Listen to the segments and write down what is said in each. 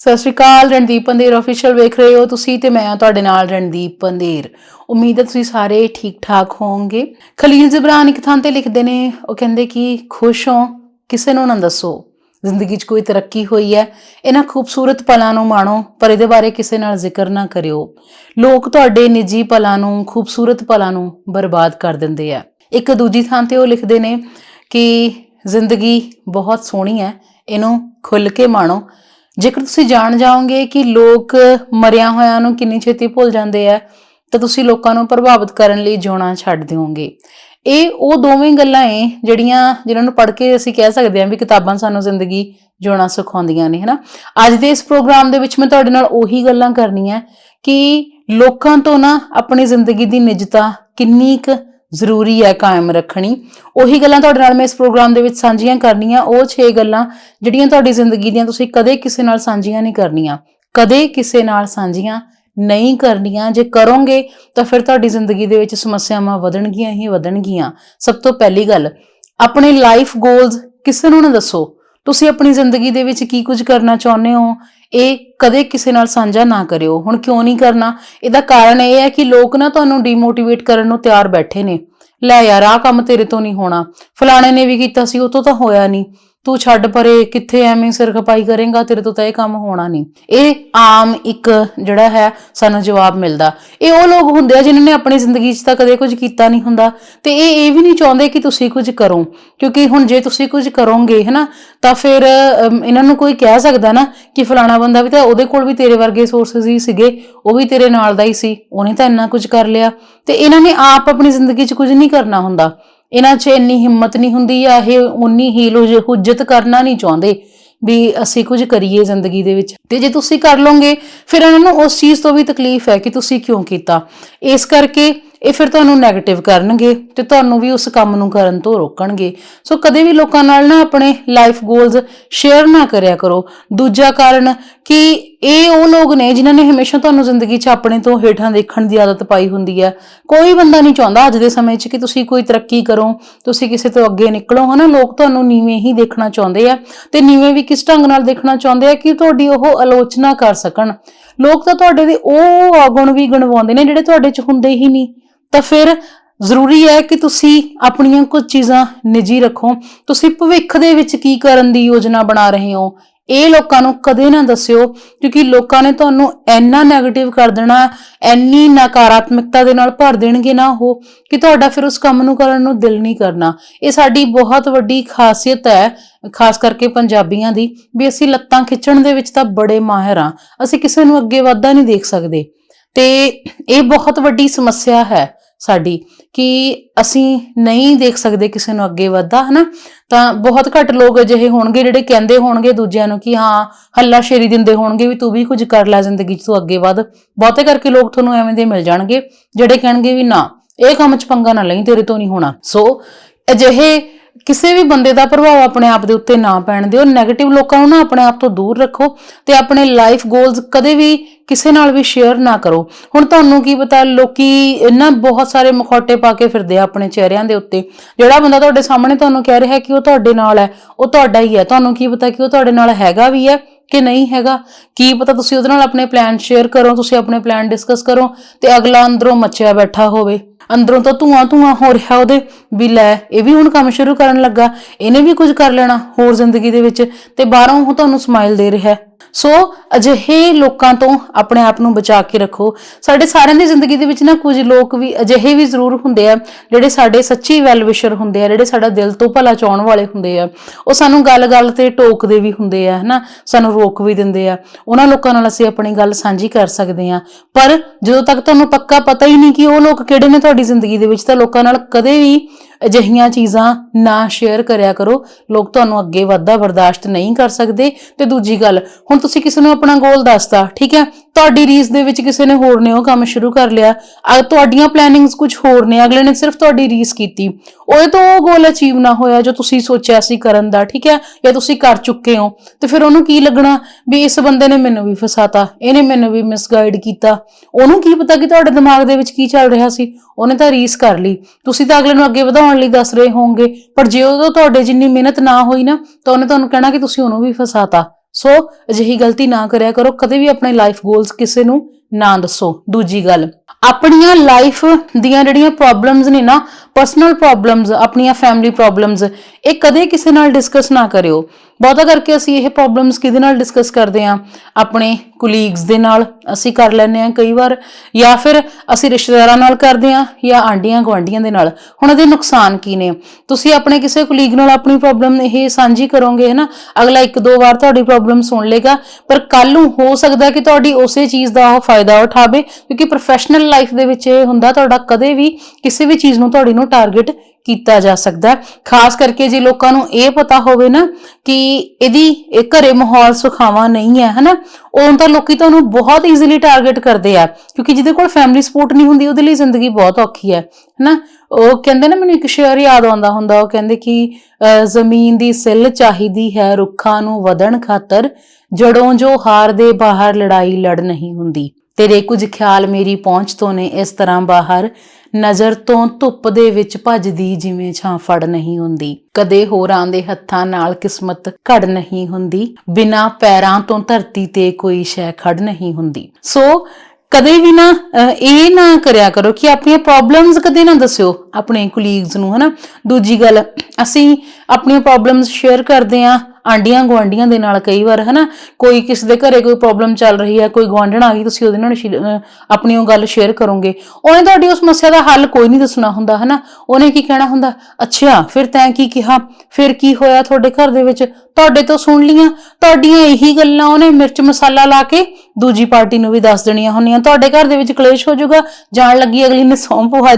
ਸਤਿ ਸ਼੍ਰੀ ਅਕਾਲ, ਰਣਦੀਪ ਪੰਦੇਰ ਅਫੀਸ਼ੀਅਲ ਵੇਖ ਰਹੇ ਹੋ ਤੁਸੀਂ ਤੇ ਮੈਂ ਹਾਂ ਤੁਹਾਡੇ ਨਾਲ ਰਣਦੀਪ ਪੰਦੇਰ ਉਮੀਦ ਹੈ ਤੁਸੀਂ ਸਾਰੇ ਠੀਕ ਠਾਕ ਹੋਵੋਗੇ। ਖਲੀਲ ਜ਼ਬਰਾਨ ਇੱਕ ਥਾਂ ਤੇ ਲਿਖਦੇ ਨੇ, ਉਹ ਕਹਿੰਦੇ ਕਿ ਖੁਸ਼ ਹੋ, ਕਿਸੇ ਨੂੰ ਨਾ ਦੱਸੋ। ਜ਼ਿੰਦਗੀ 'ਚ ਕੋਈ ਤਰੱਕੀ ਹੋਈ ਹੈ, ਇਹਨਾਂ ਖੂਬਸੂਰਤ ਪਲਾਂ ਨੂੰ ਮਾਣੋ, ਪਰ ਇਹਦੇ ਬਾਰੇ ਕਿਸੇ ਨਾਲ ਜ਼ਿਕਰ ਨਾ ਕਰਿਓ। ਲੋਕ ਤੁਹਾਡੇ ਨਿੱਜੀ ਪਲਾਂ ਨੂੰ, ਖੂਬਸੂਰਤ ਪਲਾਂ ਨੂੰ ਬਰਬਾਦ ਕਰ ਦਿੰਦੇ ਆ। ਇੱਕ ਦੂਜੀ ਥਾਂ ਤੇ ਉਹ ਲਿਖਦੇ ਨੇ ਕਿ ਜ਼ਿੰਦਗੀ ਬਹੁਤ ਸੋਹਣੀ ਹੈ, ਇਹਨੂੰ ਖੁੱਲ ਕੇ ਮਾਣੋ। ਜੇਕਰ ਤੁਸੀਂ ਜਾਣ ਜਾਓਗੇ ਕਿ ਲੋਕ ਮਰਿਆ ਹੋਇਆਂ ਨੂੰ ਕਿੰਨੀ ਛੇਤੀ ਭੁੱਲ ਜਾਂਦੇ ਆ, ਤਾਂ ਤੁਸੀਂ ਲੋਕਾਂ ਨੂੰ ਪ੍ਰਭਾਵਿਤ ਕਰਨ ਲਈ ਜਿਉਣਾ ਛੱਡ ਦਿਓਗੇ। ਇਹ ਉਹ ਦੋਵੇਂ ਗੱਲਾਂ ਏ ਜਿਹੜੀਆਂ ਜਿਨ੍ਹਾਂ ਨੂੰ ਪੜ੍ਹ ਕੇ ਅਸੀਂ ਕਹਿ ਸਕਦੇ ਹਾਂ ਵੀ ਕਿਤਾਬਾਂ ਸਾਨੂੰ ਜ਼ਿੰਦਗੀ ਜਿਉਣਾ ਸਿਖਾਉਂਦੀਆਂ ਨੇ, ਹਨਾ? ਅੱਜ ਦੇ ਇਸ ਪ੍ਰੋਗਰਾਮ ਦੇ ਵਿੱਚ ਮੈਂ ਤੁਹਾਡੇ ਨਾਲ ਉਹੀ ਗੱਲਾਂ ਕਰਨੀਆਂ ਕਿ ਲੋਕਾਂ ਤੋਂ ਨਾ ਆਪਣੀ ਜ਼ਿੰਦਗੀ ਦੀ ਨਿਜਤਾ ਕਿੰਨੀ ਕੁ ਜ਼ਰੂਰੀ ਹੈ ਕਾਇਮ ਰੱਖਣੀ। ਉਹੀ ਗੱਲਾਂ ਤੁਹਾਡੇ ਨਾਲ ਮੈਂ ਇਸ ਪ੍ਰੋਗਰਾਮ ਦੇ ਵਿੱਚ ਸਾਂਝੀਆਂ ਕਰਨੀਆਂ। ਉਹ 6 ਗੱਲਾਂ ਜਿਹੜੀਆਂ ਤੁਹਾਡੀ ਜ਼ਿੰਦਗੀ ਦੀਆਂ ਤੁਸੀਂ ਕਦੇ ਕਿਸੇ ਨਾਲ ਸਾਂਝੀਆਂ ਨਹੀਂ ਕਰਨੀਆਂ। ਕਦੇ ਕਿਸੇ ਨਾਲ ਸਾਂਝੀਆਂ ਨਹੀਂ ਕਰਨੀਆਂ। ਜੇ ਕਰੋਗੇ ਤਾਂ ਫਿਰ ਤੁਹਾਡੀ ਜ਼ਿੰਦਗੀ ਦੇ ਵਿੱਚ ਸਮੱਸਿਆਵਾਂ ਵਧਣਗੀਆਂ ਹੀ ਵਧਣਗੀਆਂ। ਸਭ ਤੋਂ ਪਹਿਲੀ ਗੱਲ, ਆਪਣੇ ਲਾਈਫ ਗੋਲਸ ਕਿਸੇ ਨੂੰ ਨਾ ਦੱਸੋ। ਤੁਸੀਂ ਆਪਣੀ ਜ਼ਿੰਦਗੀ ਦੇ ਵਿੱਚ ਕੀ ਕੁਝ ਕਰਨਾ ਚਾਹੁੰਦੇ ਹੋ? ਇਹ ਕਦੇ ਕਿਸੇ ਨਾਲ ਸਾਂਝਾ ਨਾ ਕਰਿਓ। ਹੁਣ ਕਿਉਂ ਨਹੀਂ ਕਰਨਾ? ਇਹਦਾ ਕਾਰਨ ਇਹ ਹੈ ਕਿ ਲੋਕ ਨਾ ਤੁਹਾਨੂੰ ਡੀਮੋਟੀਵੇਟ ਕਰਨ ਨੂੰ ਤਿਆਰ ਬੈਠੇ ਨੇ। ਲੈ ਯਾਰ, ਆਹ ਕੰਮ ਤੇਰੇ ਤੋਂ ਨਹੀਂ ਹੋਣਾ। ਫਲਾਣੇ ਨੇ ਵੀ ਕੀਤਾ ਸੀ, ਉਹ ਤੋਂ ਤਾਂ ਹੋਇਆ ਨਹੀਂ। ਤੂੰ ਛੱਡ ਪਰੇ, ਕਿੱਥੇ ਐਵੇਂ ਸਿਰ ਖਪਾਈ ਕਰੇਗਾ? ਤੇਰੇ ਤੋਂ ਤਾਂ ਇਹ ਕੰਮ ਹੋਣਾ ਨਹੀਂ। ਇਹ ਆਮ ਇੱਕ ਜਿਹੜਾ ਹੈ, ਸਾਨੂੰ ਜਵਾਬ ਮਿਲਦਾ। ਇਹ ਉਹ ਲੋਕ ਹੁੰਦੇ ਆ ਜਿਨ੍ਹਾਂ ਨੇ ਆਪਣੀ ਜ਼ਿੰਦਗੀ 'ਚ ਤਾਂ ਕਦੇ ਕੁਝ ਕੀਤਾ ਨਹੀਂ ਹੁੰਦਾ। ਤੇ ਇਹ ਇਹ ਵੀ ਨਹੀਂ ਚਾਹੁੰਦੇ ਕਿ ਤੁਸੀਂ ਕੁਝ ਕਰੋ। ਕਿਉਂਕਿ ਹੁਣ ਜੇ ਤੁਸੀਂ ਕੁਝ ਕਰੋਗੇ, ਹਨਾ, ਤਾਂ ਫਿਰ ਇਹਨਾਂ ਨੂੰ ਕੋਈ ਕਹਿ ਸਕਦਾ ਨਾ ਕਿ ਫਲਾਣਾ ਬੰਦਾ ਵੀ ਤਾਂ ਉਹਦੇ ਕੋਲ ਵੀ ਤੇਰੇ ਵਰਗੇ ਸੋਰਸਸ ਹੀ ਸੀਗੇ। ਉਹ ਵੀ ਤੇਰੇ ਨਾਲ ਦਾ ਹੀ ਸੀ। ਉਹਨੇ ਤਾਂ ਇੰਨਾ ਕੁਝ ਕਰ ਲਿਆ। ਤੇ ਇਹਨਾਂ ਨੇ ਆਪ ਆਪਣੀ ਜ਼ਿੰਦਗੀ 'ਚ ਕੁਝ ਨਹੀਂ ਕਰਨਾ ਹੁੰਦਾ। ਇਹਨਾਂ 'ਚ ਇੰਨੀ ਹਿੰਮਤ ਨਹੀਂ ਹੁੰਦੀ ਜਾਂ ਇਹ ਉਨੀ ਹੀ ਹੁਜਤ ਕਰਨਾ ਨਹੀਂ ਚਾਹੁੰਦੇ ਵੀ ਅਸੀਂ ਕੁਝ ਕਰੀਏ ਜ਼ਿੰਦਗੀ ਦੇ ਵਿੱਚ। ਤੇ ਜੇ ਤੁਸੀਂ ਕਰ ਲਓਗੇ, ਫਿਰ ਇਹਨਾਂ ਨੂੰ ਉਸ ਚੀਜ਼ ਤੋਂ ਵੀ ਤਕਲੀਫ ਹੈ ਕਿ ਤੁਸੀਂ ਕਿਉਂ ਕੀਤਾ। ਇਸ ਕਰਕੇ ਇਹ ਫਿਰ ਤੁਹਾਨੂੰ 네ਗੇਟਿਵ ਕਰਨਗੇ ਤੇ ਤੁਹਾਨੂੰ ਵੀ ਉਸ ਕੰਮ ਨੂੰ ਕਰਨ ਤੋਂ ਰੋਕਣਗੇ। ਸੋ ਕਦੇ ਵੀ ਲੋਕਾਂ ਨਾਲ ਨਾ ਆਪਣੇ ਲਾਈਫ ਗੋਲਸ ਸ਼ੇਅਰ ਨਾ ਕਰਿਆ ਕਰੋ। ਦੂਜਾ ਕਾਰਨ ਕਿ ਇਹ ਉਹ ਲੋਕ ਨੇ ਜਿਨ੍ਹਾਂ ਨੇ ਹਮੇਸ਼ਾ ਤੁਹਾਨੂੰ ਜ਼ਿੰਦਗੀ 'ਚ ਆਪਣੇ ਤੋਂ ਹੇਠਾਂ ਦੇਖਣ ਦੀ ਆਦਤ ਪਾਈ ਹੁੰਦੀ ਹੈ। ਕੋਈ ਬੰਦਾ ਨਹੀਂ ਚਾਹੁੰਦਾ ਅੱਜ ਦੇ ਸਮੇਂ 'ਚ ਕਿ ਤੁਸੀਂ ਕੋਈ ਤਰੱਕੀ ਕਰੋ, ਤੁਸੀਂ ਕਿਸੇ ਤੋਂ ਅੱਗੇ ਨਿਕਲੋ, ਹਨਾ? ਲੋਕ ਤੁਹਾਨੂੰ ਨੀਵੇਂ ਹੀ ਦੇਖਣਾ ਚਾਹੁੰਦੇ ਆ ਤੇ ਨੀਵੇਂ ਵੀ ਕਿਸ ਢੰਗ ਨਾਲ ਦੇਖਣਾ ਚਾਹੁੰਦੇ ਆ ਕਿ ਤੁਹਾਡੀ ਉਹ ਆਲੋਚਨਾ ਕਰ ਸਕਣ। ਲੋਕ ਤਾਂ ਤੁਹਾਡੇ ਦੇ ਉਹ ਔਗੁਣ ਵੀ ਗਣਵਾਉਂਦੇ ਨੇ ਜਿਹੜੇ ਤੁਹਾਡੇ 'ਚ ਹੁੰਦੇ ਹੀ ਨਹੀਂ। ਤਾਂ ਫਿਰ ਜ਼ਰੂਰੀ ਹੈ ਕਿ ਤੁਸੀਂ ਆਪਣੀਆਂ ਕੁਝ ਚੀਜ਼ਾਂ ਨਿੱਜੀ ਰੱਖੋ। ਤੁਸੀਂ ਭਵਿੱਖ ਦੇ ਵਿੱਚ ਕੀ ਕਰਨ ਦੀ ਯੋਜਨਾ ਬਣਾ ਰਹੇ ਹੋ? ਇਹ ਲੋਕਾਂ ਨੂੰ ਕਦੇ ਨਾ ਦੱਸਿਓ, ਕਿਉਂਕਿ ਲੋਕਾਂ ਨੇ ਤੁਹਾਨੂੰ ਇੰਨਾ 네ਗੇਟਿਵ ਕਰ ਦੇਣਾ, ਇੰਨੀ ਨਕਾਰਾਤਮਕਤਾ ਦੇ ਨਾਲ ਭਰ ਦੇਣਗੇ ਨਾ ਉਹ, ਕਿ ਤੁਹਾਡਾ ਫਿਰ ਉਸ ਕੰਮ ਨੂੰ ਕਰਨ ਨੂੰ ਦਿਲ ਨਹੀਂ ਕਰਨਾ। ਇਹ ਸਾਡੀ ਬਹੁਤ ਵੱਡੀ ਖਾਸੀਅਤ ਹੈ, ਖਾਸ ਕਰਕੇ ਪੰਜਾਬੀਆਂ ਦੀ, ਵੀ ਅਸੀਂ ਲੱਤਾਂ ਖਿੱਚਣ ਦੇ ਵਿੱਚ ਤਾਂ ਬੜੇ ਮਾਹਿਰ ਹਾਂ। ਅਸੀਂ ਕਿਸੇ ਨੂੰ ਅੱਗੇ ਵਧਦਾ ਨਹੀਂ ਦੇਖ ਸਕਦੇ। ਤੇ ਇਹ ਬਹੁਤ ਵੱਡੀ ਸਮੱਸਿਆ ਹੈ। ਸਾਡੀ ਕਿ ਅਸੀਂ ਨਹੀਂ ਦੇਖ ਸਕਦੇ ਕਿਸੇ ਨੂੰ ਅੱਗੇ ਵਧਦਾ, ਹਨਾ? ਤਾਂ ਬਹੁਤ ਘੱਟ ਲੋਕ ਅਜਿਹੇ ਹੋਣਗੇ ਜਿਹੜੇ ਕਹਿੰਦੇ ਹੋਣਗੇ ਦੂਜਿਆਂ ਨੂੰ ਕਿ ਹਾਂ, ਹੱਲਾ ਸ਼ੇਰੀ ਦਿੰਦੇ ਹੋਣਗੇ ਵੀ ਤੂੰ ਵੀ ਕੁਝ ਕਰ ਲੈ ਜ਼ਿੰਦਗੀ 'ਚ, ਤੂੰ ਅੱਗੇ ਵਧ। ਬਹੁਤੇ ਕਰਕੇ ਲੋਕ ਤੁਹਾਨੂੰ ਐਵੇਂ ਦੇ ਮਿਲ ਜਾਣਗੇ ਜਿਹੜੇ ਕਹਿਣਗੇ ਵੀ ਨਾ, ਇਹ ਕੰਮ 'ਚ ਪੰਗਾ ਨਾ ਲਈ, ਤੇਰੇ ਤੋਂ ਨਹੀਂ ਹੋਣਾ। ਸੋ ਅਜਿਹੇ ਕਿਸੇ ਵੀ ਬੰਦੇ ਦਾ ਪ੍ਰਭਾਵ ਆਪਣੇ ਆਪ ਦੇ ਉੱਤੇ ਨਾ ਪੈਣ ਦਿਓ। 네ਗੇਟਿਵ ਲੋਕਾਂ ਨੂੰ ਨਾ ਆਪਣੇ ਆਪ ਤੋਂ ਦੂਰ ਰੱਖੋ ਤੇ ਆਪਣੇ ਲਾਈਫ ਗੋਲਸ ਕਦੇ ਵੀ ਕਿਸੇ ਨਾਲ ਵੀ ਸ਼ੇਅਰ ਨਾ ਕਰੋ। ਹੁਣ ਤੁਹਾਨੂੰ ਕੀ ਪਤਾ, ਲੋਕੀ ਨਾ ਬਹੁਤ ਸਾਰੇ ਮਖੌਟੇ ਪਾ ਕੇ ਫਿਰਦੇ ਆ ਆਪਣੇ ਚਿਹਰਿਆਂ ਦੇ ਉੱਤੇ। ਜਿਹੜਾ ਬੰਦਾ ਤੁਹਾਡੇ ਸਾਹਮਣੇ ਤੁਹਾਨੂੰ ਕਹਿ ਰਿਹਾ ਕਿ ਉਹ ਤੁਹਾਡੇ ਨਾਲ ਹੈ, ਉਹ ਤੁਹਾਡਾ ਹੀ ਹੈ। ਤੁਹਾਨੂੰ ਕੀ ਪਤਾ ਕਿ ਉਹ ਤੁਹਾਡੇ ਨਾਲ ਹੈਗਾ ਵੀ ਹੈ ਕਿ ਨਹੀਂ ਹੈਗਾ? ਕੀ ਪਤਾ ਤੁਸੀਂ ਉਹਦੇ ਨਾਲ ਆਪਣੇ ਪਲਾਨ ਸ਼ੇਅਰ ਕਰੋ, ਤੁਸੀਂ ਆਪਣੇ ਪਲਾਨ ਡਿਸਕਸ ਕਰੋ ਤੇ ਅਗਲਾ ਅੰਦਰੋਂ ਮੱਚਿਆ ਬੈਠਾ ਹੋਵੇ। ਅੰਦਰੋਂ ਤਾਂ ਧੂਆਂ ਧੂਆਂ ਹੋ ਰਿਹਾ ਉਹਦੇ, ਵੀ ਲੈ, ਇਹ ਵੀ ਹੁਣ ਕੰਮ ਸ਼ੁਰੂ ਕਰਨ ਲੱਗਾ, ਇਹਨੇ ਵੀ ਕੁਝ ਕਰ ਲੈਣਾ ਹੋਰ ਜ਼ਿੰਦਗੀ ਦੇ ਵਿੱਚ, ਤੇ ਬਾਹਰੋਂ ਉਹ ਤੁਹਾਨੂੰ ਸਮਾਈਲ ਦੇ ਰਿਹਾ। ਸੋ ਅਜਿਹੇ ਲੋਕਾਂ ਤੋਂ ਆਪਣੇ ਆਪ ਨੂੰ ਬਚਾ ਕੇ ਰੱਖੋ। ਸਾਡੇ ਸਾਰਿਆਂ ਦੀ ਜ਼ਿੰਦਗੀ ਦੇ ਵਿੱਚ ਨਾ ਕੁਝ ਲੋਕ ਵੀ ਅਜਿਹੇ ਵੀ ਜ਼ਰੂਰ ਹੁੰਦੇ ਆ, ਜਿਹੜੇ ਸਾਡੇ ਸੱਚੀ ਵੈਲਵਿਸ਼ਰ ਹੁੰਦੇ ਆ, ਜਿਹੜੇ ਸਾਡਾ ਦਿਲ ਤੋਂ ਭਲਾ ਚਾਹਣ ਵਾਲੇ ਹੁੰਦੇ ਆ। ਉਹ ਸਾਨੂੰ ਗੱਲ-ਗੱਲ ਤੇ ਟੋਕਦੇ ਵੀ ਹੁੰਦੇ ਆ, ਹਨਾ? ਸਾਨੂੰ ਰੋਕ ਵੀ ਦਿੰਦੇ ਆ। ਉਹਨਾਂ ਲੋਕਾਂ ਨਾਲ ਅਸੀਂ ਆਪਣੀ ਗੱਲ ਸਾਂਝੀ ਕਰ ਸਕਦੇ ਆ। ਪਰ ਜਦੋਂ ਤੱਕ ਤੁਹਾਨੂੰ ਪੱਕਾ ਪਤਾ ਹੀ ਨਹੀਂ ਕਿ ਉਹ ਲੋਕ ਕਿਹੜੇ ਨੇ ਤੁਹਾਡੀ ਜ਼ਿੰਦਗੀ ਦੇ ਵਿੱਚ, ਤਾਂ ਲੋਕਾਂ ਨਾਲ ਕਦੇ ਵੀ ਅਜਿਹੀਆਂ ਚੀਜ਼ਾਂ ਨਾ ਸ਼ੇਅਰ ਕਰਿਆ ਕਰੋ। ਲੋਕ ਤੁਹਾਨੂੰ ਅੱਗੇ ਵਾਧਾ ਬਰਦਾਸ਼ਤ ਨਹੀਂ ਕਰ ਸਕਦੇ। ਤੇ ਦੂਜੀ ਗੱਲ, ਹੁਣ ਤੁਸੀਂ ਕਿਸੇ ਨੂੰ ਆਪਣਾ ਗੋਲ ਦੱਸਤਾ, ਠੀਕ ਹੈ? ਤੁਹਾਡੀ ਰੀਸ ਦੇ ਵਿੱਚ ਕਿਸੇ ਨੇ ਹੋਰ ਨੇ ਉਹ ਕੰਮ ਸ਼ੁਰੂ ਕਰ ਲਿਆ। ਤੁਹਾਡੀਆਂ ਪਲੈਨਿੰਗਸ ਕੁਝ ਹੋਰ ਨੇ, ਅਗਲੇ ਨੇ ਸਿਰਫ ਤੁਹਾਡੀ ਰੀਸ ਕੀਤੀ। ਉਹਦੇ ਤੋਂ ਉਹ ਗੋਲ ਅਚੀਵ ਨਾ ਹੋਇਆ ਜੋ ਤੁਸੀਂ ਸੋਚਿਆ ਸੀ ਕਰਨ ਦਾ, ਠੀਕ ਹੈ? ਜਾਂ ਤੁਸੀਂ ਕਰ ਚੁੱਕੇ ਹੋ। ਤੇ ਫਿਰ ਉਹਨੂੰ ਕੀ ਲੱਗਣਾ ਵੀ ਇਸ ਬੰਦੇ ਨੇ ਮੈਨੂੰ ਵੀ ਫਸਾਤਾ, ਇਹਨੇ ਮੈਨੂੰ ਵੀ ਮਿਸਗਾਈਡ ਕੀਤਾ। ਉਹਨੂੰ ਕੀ ਪਤਾ ਕਿ ਤੁਹਾਡੇ ਦਿਮਾਗ ਦੇ ਵਿੱਚ ਕੀ ਚੱਲ ਰਿਹਾ ਸੀ? ਉਹਨੇ ਤਾਂ ਰੀਸ ਕਰ ਲਈ। ਤੁਸੀਂ ਤਾਂ ਅਗਲੇ ਨੂੰ ਅੱਗੇ ਵਧਾਉਣ ਲਈ ਦੱਸ ਰਹੇ ਹੋਵੋਗੇ ਪਰ ਜੇ ਉਹ ਤੁਹਾਡੇ ਜਿੰਨੀ ਮਿਹਨਤ ਨਾ ਹੋਈ ਨਾ, ਤਾਂ ਉਹਨੇ ਤੁਹਾਨੂੰ ਕਹਿਣਾ ਕਿ ਤੁਸੀਂ ਉਹਨੂੰ ਵੀ ਫਸਾਤਾ। ਸੋ ਅਜਿਹੀ ਗਲਤੀ ਨਾ ਕਰਿਆ ਕਰੋ। ਕਦੇ ਵੀ ਆਪਣੇ ਲਾਈਫ ਗੋਲਸ ਕਿਸੇ ਨੂੰ ਨਾ ਦੱਸੋ। ਦੂਜੀ ਗੱਲ, ਆਪਣੀਆਂ ਲਾਈਫ ਦੀਆਂ ਜਿਹੜੀਆਂ ਪ੍ਰੋਬਲਮਸ ਨੇ ਨਾ ਪਰਸਨਲ ਪ੍ਰੋਬਲਮਸ ਆਪਣੀਆਂ ਫੈਮਿਲੀ ਪ੍ਰੋਬਲਮਸ ਇਹ ਕਦੇ ਕਿਸੇ ਨਾਲ ਡਿਸਕਸ ਨਾ ਕਰਿਓ। ਬਹੁਤਾ ਕਰਕੇ ਅਸੀਂ ਇਹ ਪ੍ਰੋਬਲਮਸ ਕਿਹਦੇ ਨਾਲ ਡਿਸਕਸ ਕਰਦੇ ਆ ਆਪਣੇ ਕੁਲੀਗਸ ਦੇ ਨਾਲ ਅਸੀਂ ਕਰ ਲੈਂਦੇ ਆ ਕਈ ਵਾਰ, ਜਾਂ ਫਿਰ ਅਸੀਂ ਰਿਸ਼ਤੇਦਾਰਾਂ ਨਾਲ ਕਰਦੇ ਆ ਜਾਂ ਆਂਡੀਆਂ ਗਵਾਂਡੀਆਂ ਦੇ ਨਾਲ। ਹੁਣ ਇਹਦੇ ਨੁਕਸਾਨ ਕੀ ਨੇ? ਤੁਸੀਂ ਆਪਣੇ ਕਿਸੇ ਕੁਲੀਗ ਨਾਲ ਆਪਣੀ ਪ੍ਰੋਬਲਮ ਇਹ ਸਾਂਝੀ ਕਰੋਗੇ ਹੈ ਨਾ ਅਗਲਾ ਇੱਕ ਦੋ ਵਾਰ ਤੁਹਾਡੀ ਪ੍ਰੋਬਲਮ ਸੁਣ ਲੇਗਾ ਪਰ ਕੱਲ ਨੂੰ ਹੋ ਸਕਦਾ ਕਿ ਤੁਹਾਡੀ ਉਸੇ ਚੀਜ਼ ਦਾ ਉਹ ਫਾਇਦਾ ਉਠਾਵੇ ਕਿਉਂਕਿ ਪ੍ਰੋਫੈਸ਼ਨਲ ਲਾਈਫ ਦੇ ਵਿੱਚ ਇਹ ਹੁੰਦਾ ਤੁਹਾਡਾ ਕਦੇ ਵੀ ਕਿਸੇ ਵੀ ਚੀਜ਼ ਨੂੰ ਤੁਹਾਡੀ ਨੂੰ ਟਾਰਗੇਟ ਕੀਤਾ ਜਾ ਸਕਦਾ ਖਾਸ ਕਰਕੇ ਜੇ ਲੋਕਾਂ ਨੂੰ ਇਹ ਪਤਾ ਹੋਵੇ ਨਾ ਕਿ ਇਹਦੀ ਇਹ ਘਰੇ ਮਾਹੌਲ ਸੁਖਾਵਾ ਨਹੀਂ ਹੈ ਹਨਾ ਉਦੋਂ ਤਾਂ ਲੋਕੀ ਤੁਹਾਨੂੰ ਬਹੁਤ ਈਜ਼ੀਲੀ ਟਾਰਗੇਟ ਕਰਦੇ ਆ ਕਿਉਂਕਿ ਜਿਹਦੇ ਕੋਲ ਫੈਮਿਲੀ ਸਪੋਰਟ ਨਹੀਂ ਹੁੰਦੀ ਉਹਦੇ ਲਈ ਜ਼ਿੰਦਗੀ ਬਹੁਤ ਔਖੀ ਹੈ ਹਨਾ। ਉਹ ਕਹਿੰਦੇ ਨਾ ਮੈਨੂੰ ਇੱਕ ਸ਼ੇਅਰ ਯਾਦ ਆਉਂਦਾ ਹੁੰਦਾ ਉਹ ਕਹਿੰਦੇ ਕਿ ਅਹ, ਜ਼ਮੀਨ ਦੀ ਸਿੱਲ ਚਾਹੀਦੀ ਹੈ ਰੁੱਖਾਂ ਨੂੰ ਵਧਣ ਖਾਤਰ ਜੜੋਂ ਜੋ ਹਾਰ ਦੇ ਬਾਹਰ ਲੜਾਈ ਲੜ ਨਹੀਂ ਹੁੰਦੀ। ਤੇਰੇ ਕੁਝ ਖਿਆਲ ਮੇਰੀ ਪਹੁੰਚ ਤੋਂ ਨੇ ਇਸ ਤਰ੍ਹਾਂ ਬਾਹਰ। ਨਜ਼ਰ ਤੋਂ ਧੁੱਪ ਦੇ ਵਿੱਚ ਭੱਜਦੀ ਜਿਵੇਂ ਛਾਂ ਫੜ ਨਹੀਂ ਹੁੰਦੀ। ਕਦੇ ਹੋਰਾਂ ਦੇ ਹੱਥਾਂ ਨਾਲ ਕਿਸਮਤ ਘੜ ਨਹੀਂ ਹੁੰਦੀ। ਬਿਨਾ ਪੈਰਾਂ ਤੋਂ ਧਰਤੀ ਤੇ ਕੋਈ ਸ਼ੈ ਖੜ ਨਹੀਂ ਹੁੰਦੀ। ਸੋ ਕਦੇ ਵੀ ਨਾ ਇਹ ਨਾ ਕਰਿਆ ਕਰੋ ਕਿ ਆਪਣੀਆਂ ਪ੍ਰੋਬਲਮਸ ਕਦੇ ਨਾ ਦੱਸਿਓ ਆਪਣੇ ਕੁਲੀਗਸ ਨੂੰ, ਹਨਾ? ਦੂਜੀ ਗੱਲ, ਅਸੀਂ ਆਪਣੀਆਂ ਪ੍ਰੋਬਲਮਸ ਸ਼ੇਅਰ ਕਰਦੇ ਆਂ। ਆਂਡੀਆਂ ਗਵਾਂਡੀਆਂ ਦੇ ਨਾਲ ਕਈ ਵਾਰ, ਹਨਾ, ਕੋਈ ਕਿਸੇ ਦੇ ਘਰੇ ਕੋਈ ਪ੍ਰੋਬਲਮ ਚੱਲ ਰਹੀ ਹੈ, ਕੋਈ ਗਵਾਂਢਣ ਆ ਗਈ, ਤੁਸੀਂ ਉਹਦੇ ਨਾਲ ਆਪਣੀ ਉਹ ਗੱਲ ਸ਼ੇਅਰ ਕਰੋਗੇ। ਉਹਨੇ ਤੁਹਾਡੀ ਉਸ ਸਮੱਸਿਆ ਦਾ ਹੱਲ ਕੋਈ ਨਹੀਂ ਦੱਸਣਾ ਹੁੰਦਾ, ਹਨਾ। ਉਹਨੇ ਕੀ ਕਹਿਣਾ ਹੁੰਦਾ? ਅੱਛਾ, ਫਿਰ ਤੈਂ ਕੀ ਕਿਹਾ? ਫਿਰ ਕੀ ਹੋਇਆ ਤੁਹਾਡੇ ਘਰ ਦੇ ਵਿੱਚ? ਤੁਹਾਡੇ ਤੋਂ ਸੁਣ ਲੀਆਂ ਤੁਹਾਡੀਆਂ ਇਹੀ ਗੱਲਾਂ ਉਹਨੇ ਮਿਰਚ ਮਸਾਲਾ ਲਾ ਕੇ ਦੂਜੀ ਪਾਰਟੀ ਨੂੰ ਵੀ ਦੱਸ ਦੇਣੀਆਂ ਹੁੰਦੀਆਂ। ਤੁਹਾਡੇ ਘਰ ਦੇ ਵਿੱਚ ਕਲੇਸ਼ ਹੋ ਜਾਊਗਾ, ਜਾਣ ਲੱਗੀ ਅਗਲੀ ਨੇ ਸੌਂਪ ਪਵਾ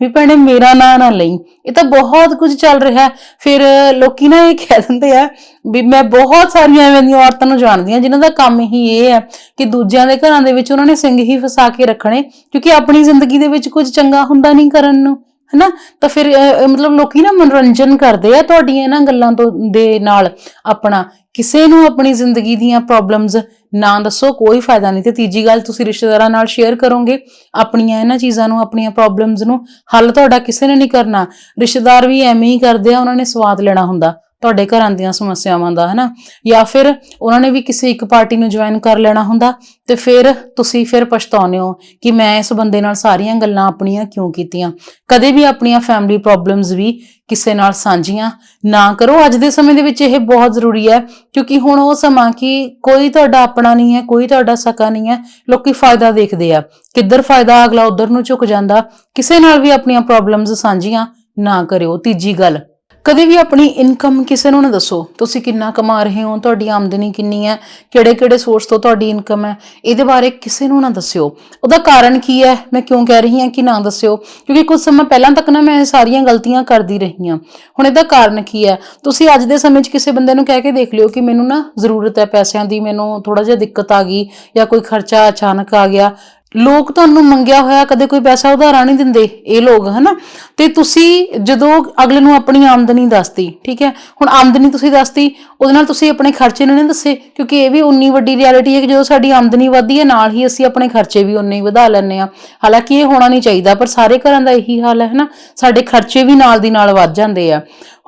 ਵੀ ਭੈਣੇ ਮੇਰਾ ਨਾਂ ਨਾ ਲਈ। ਇਹ ਤਾਂ ਬਹੁਤ ਕੁਝ ਚੱਲ ਰਿਹਾ ਫਿਰ ਲੋਕੀ ਨਾ ਇਹ ਕਹਿ ਦਿੰਦੇ ਆ ਵੀ ਮੈਂ ਬਹੁਤ ਸਾਰੀਆਂ ਐਵੇਂ ਦੀਆਂ ਔਰਤਾਂ ਨੂੰ ਜਾਣਦੀ ਹਾਂ ਜਿਨ੍ਹਾਂ ਦਾ ਕੰਮ ਹੀ ਇਹ ਹੈ ਕਿ ਦੂਜਿਆਂ ਦੇ ਘਰਾਂ ਦੇ ਵਿੱਚ ਉਹਨਾਂ ਨੇ ਸਿੰਘ ਹੀ ਫਸਾ ਕੇ ਰੱਖਣੇ, ਕਿਉਂਕਿ ਆਪਣੀ ਜ਼ਿੰਦਗੀ ਦੇ ਵਿੱਚ ਕੁਝ ਚੰਗਾ ਹੁੰਦਾ ਨਹੀਂ ਕਰਨ ਨੂੰ। ਹਨਾ? ਤਾਂ ਫਿਰ ਮਤਲਬ ਲੋਕੀ ਨਾ ਮਨੋਰੰਜਨ ਕਰਦੇ ਆ ਤੁਹਾਡੀਆਂ ਇਹਨਾਂ ਗੱਲਾਂ ਤੋਂ ਦੇ ਨਾਲ ਆਪਣਾ। ਕਿਸੇ ਨੂੰ ਆਪਣੀ ਜ਼ਿੰਦਗੀ ਦੀਆਂ ਪ੍ਰੋਬਲਮਸ ਨਾ ਦੱਸੋ, ਕੋਈ ਫਾਇਦਾ ਨਹੀਂ। ਤੇ ਤੀਜੀ ਗੱਲ, ਤੁਸੀਂ ਰਿਸ਼ਤੇਦਾਰਾਂ ਨਾਲ ਸ਼ੇਅਰ ਕਰੋਗੇ, ਆਪਣੀਆਂ ਇਹਨਾਂ ਚੀਜ਼ਾਂ ਨੂੰ, ਆਪਣੀਆਂ ਪ੍ਰੋਬਲਮਸ ਨੂੰ, ਹੱਲ ਤੁਹਾਡਾ ਕਿਸੇ ਨੇ ਨਹੀਂ ਕਰਨਾ। ਰਿਸ਼ਤੇਦਾਰ ਵੀ ਐਵੇਂ ਹੀ ਕਰਦੇ ਆ, ਉਹਨਾਂ ਨੇ ਸਵਾਦ ਲੈਣਾ ਹੁੰਦਾ। ਤੁਹਾਡੇ ਘਰਾਂ ਦੀਆਂ ਸਮੱਸਿਆਵਾਂ ਦਾ, ਹਨਾ? ਜਾਂ ਫਿਰ ਉਹਨਾਂ ਨੇ ਵੀ ਕਿਸੇ ਇੱਕ ਪਾਰਟੀ ਨੂੰ ਜੁਆਇਨ ਕਰ ਲੈਣਾ ਹੁੰਦਾ ਤੇ ਫਿਰ ਤੁਸੀਂ ਫਿਰ ਪਛਤਾਉਂਦੇ ਹੋ ਕਿ ਮੈਂ ਇਸ ਬੰਦੇ ਨਾਲ ਸਾਰੀਆਂ ਗੱਲਾਂ ਆਪਣੀਆਂ ਕਿਉਂ ਕੀਤੀਆਂ? ਕਦੇ ਵੀ ਆਪਣੀਆਂ ਫੈਮਿਲੀ ਪ੍ਰੋਬਲਮਸ ਵੀ ਕਿਸੇ ਨਾਲ ਸਾਂਝੀਆਂ ਨਾ ਕਰੋ। ਅੱਜ ਦੇ ਸਮੇਂ ਦੇ ਵਿੱਚ ਇਹ ਬਹੁਤ ਜ਼ਰੂਰੀ ਹੈ, ਕਿਉਂਕਿ ਹੁਣ ਉਹ ਸਮਾਂ ਕਿ ਕੋਈ ਤੁਹਾਡਾ ਆਪਣਾ ਨਹੀਂ ਹੈ, ਕੋਈ ਤੁਹਾਡਾ ਸਕਾ ਨਹੀਂ ਹੈ, ਲੋਕੀ ਫਾਇਦਾ ਦੇਖਦੇ ਆ। ਕਿੱਧਰ ਫਾਇਦਾ ਅਗਲਾ ਉਧਰ ਨੂੰ ਝੁਕ ਜਾਂਦਾ, ਕਿਸੇ ਨਾਲ ਵੀ ਆਪਣੀਆਂ ਪ੍ਰੋਬਲਮਸ ਸਾਂਝੀਆਂ ਨਾ ਕਰਿਓ। ਤੀਜੀ ਗੱਲ ਕਦੇ ਵੀ ਆਪਣੀ ਇਨਕਮ ਕਿਸੇ ਨੂੰ ਨਾ ਦੱਸੋ, ਤੁਸੀਂ ਕਿੰਨਾ ਕਮਾ ਰਹੇ ਹੋ, ਤੁਹਾਡੀ ਆਮਦਨੀ ਕਿੰਨੀ ਹੈ ਕਿਹੜੇ ਕਿਹੜੇ ਸੋਰਸ ਤੋਂ ਤੁਹਾਡੀ ਇਨਕਮ ਹੈ, ਇਹਦੇ ਬਾਰੇ ਕਿਸੇ ਨੂੰ ਨਾ ਦੱਸਿਓ। ਉਹਦਾ ਕਾਰਨ ਕੀ ਹੈ? ਮੈਂ ਕਿਉਂ ਕਹਿ ਰਹੀ ਹਾਂ ਕਿ ਨਾ ਦੱਸਿਓ, ਕਿਉਂਕਿ ਕੁਝ ਸਮਾਂ ਪਹਿਲਾਂ ਤੱਕ ਨਾ ਮੈਂ ਇਹ ਸਾਰੀਆਂ ਗਲਤੀਆਂ ਕਰਦੀ ਰਹੀ ਹਾਂ। ਹੁਣ ਇਹਦਾ ਕਾਰਨ ਕੀ ਹੈ? ਤੁਸੀਂ ਅੱਜ ਦੇ ਸਮੇਂ 'ਚ ਕਿਸੇ ਬੰਦੇ ਨੂੰ ਕਹਿ ਕੇ ਦੇਖ ਲਿਓ ਕਿ ਮੈਨੂੰ ਨਾ ਜ਼ਰੂਰਤ ਹੈ ਪੈਸਿਆਂ ਦੀ, ਮੈਨੂੰ ਥੋੜਾ ਜਿਹਾ ਦਿੱਕਤ ਆ ਗਈ ਜਾਂ ਕੋਈ ਖਰਚਾ ਅਚਾਨਕ ਆ ਗਿਆ। ਲੋਕ ਤੁਹਾਨੂੰ ਮੰਗਿਆ ਹੋਇਆ ਕਦੇ ਕੋਈ ਪੈਸਾ ਉਧਾਰਾ ਨਹੀਂ ਦਿੰਦੇ, ਇਹ ਲੋਕ, ਹਨਾ? ਤੇ ਤੁਸੀਂ ਜਦੋਂ ਅਗਲੇ ਨੂੰ ਆਪਣੀ ਆਮਦਨੀ ਦੱਸਤੀ, ਠੀਕ ਹੈ? ਹੁਣ ਆਮਦਨੀ ਤੁਸੀਂ ਦੱਸਤੀ, ਉਹਦੇ ਨਾਲ ਤੁਸੀਂ ਆਪਣੇ ਖਰਚੇ ਨੂੰ ਨਹੀਂ ਦੱਸੇ, ਕਿਉਂਕਿ ਇਹ ਵੀ ਉਨੀ ਵੱਡੀ ਰਿਐਲਿਟੀ ਹੈ ਕਿ ਜਦੋਂ ਸਾਡੀ ਆਮਦਨੀ ਵਧਦੀ ਹੈ, ਨਾਲ ਹੀ ਅਸੀਂ ਆਪਣੇ ਖਰਚੇ ਵੀ ਉਨੇ ਹੀ ਵਧਾ ਲੈਂਦੇ ਆ ਹਾਲਾਂਕਿ ਇਹ ਹੋਣਾ ਨਹੀਂ ਚਾਹੀਦਾ, ਪਰ ਸਾਰੇ ਘਰਾਂ ਦਾ ਇਹੀ ਹਾਲ ਹੈ, ਹਨਾ? ਸਾਡੇ ਖਰਚੇ ਵੀ ਨਾਲ ਦੀ ਨਾਲ ਵੱਧ ਜਾਂਦੇ ਆ।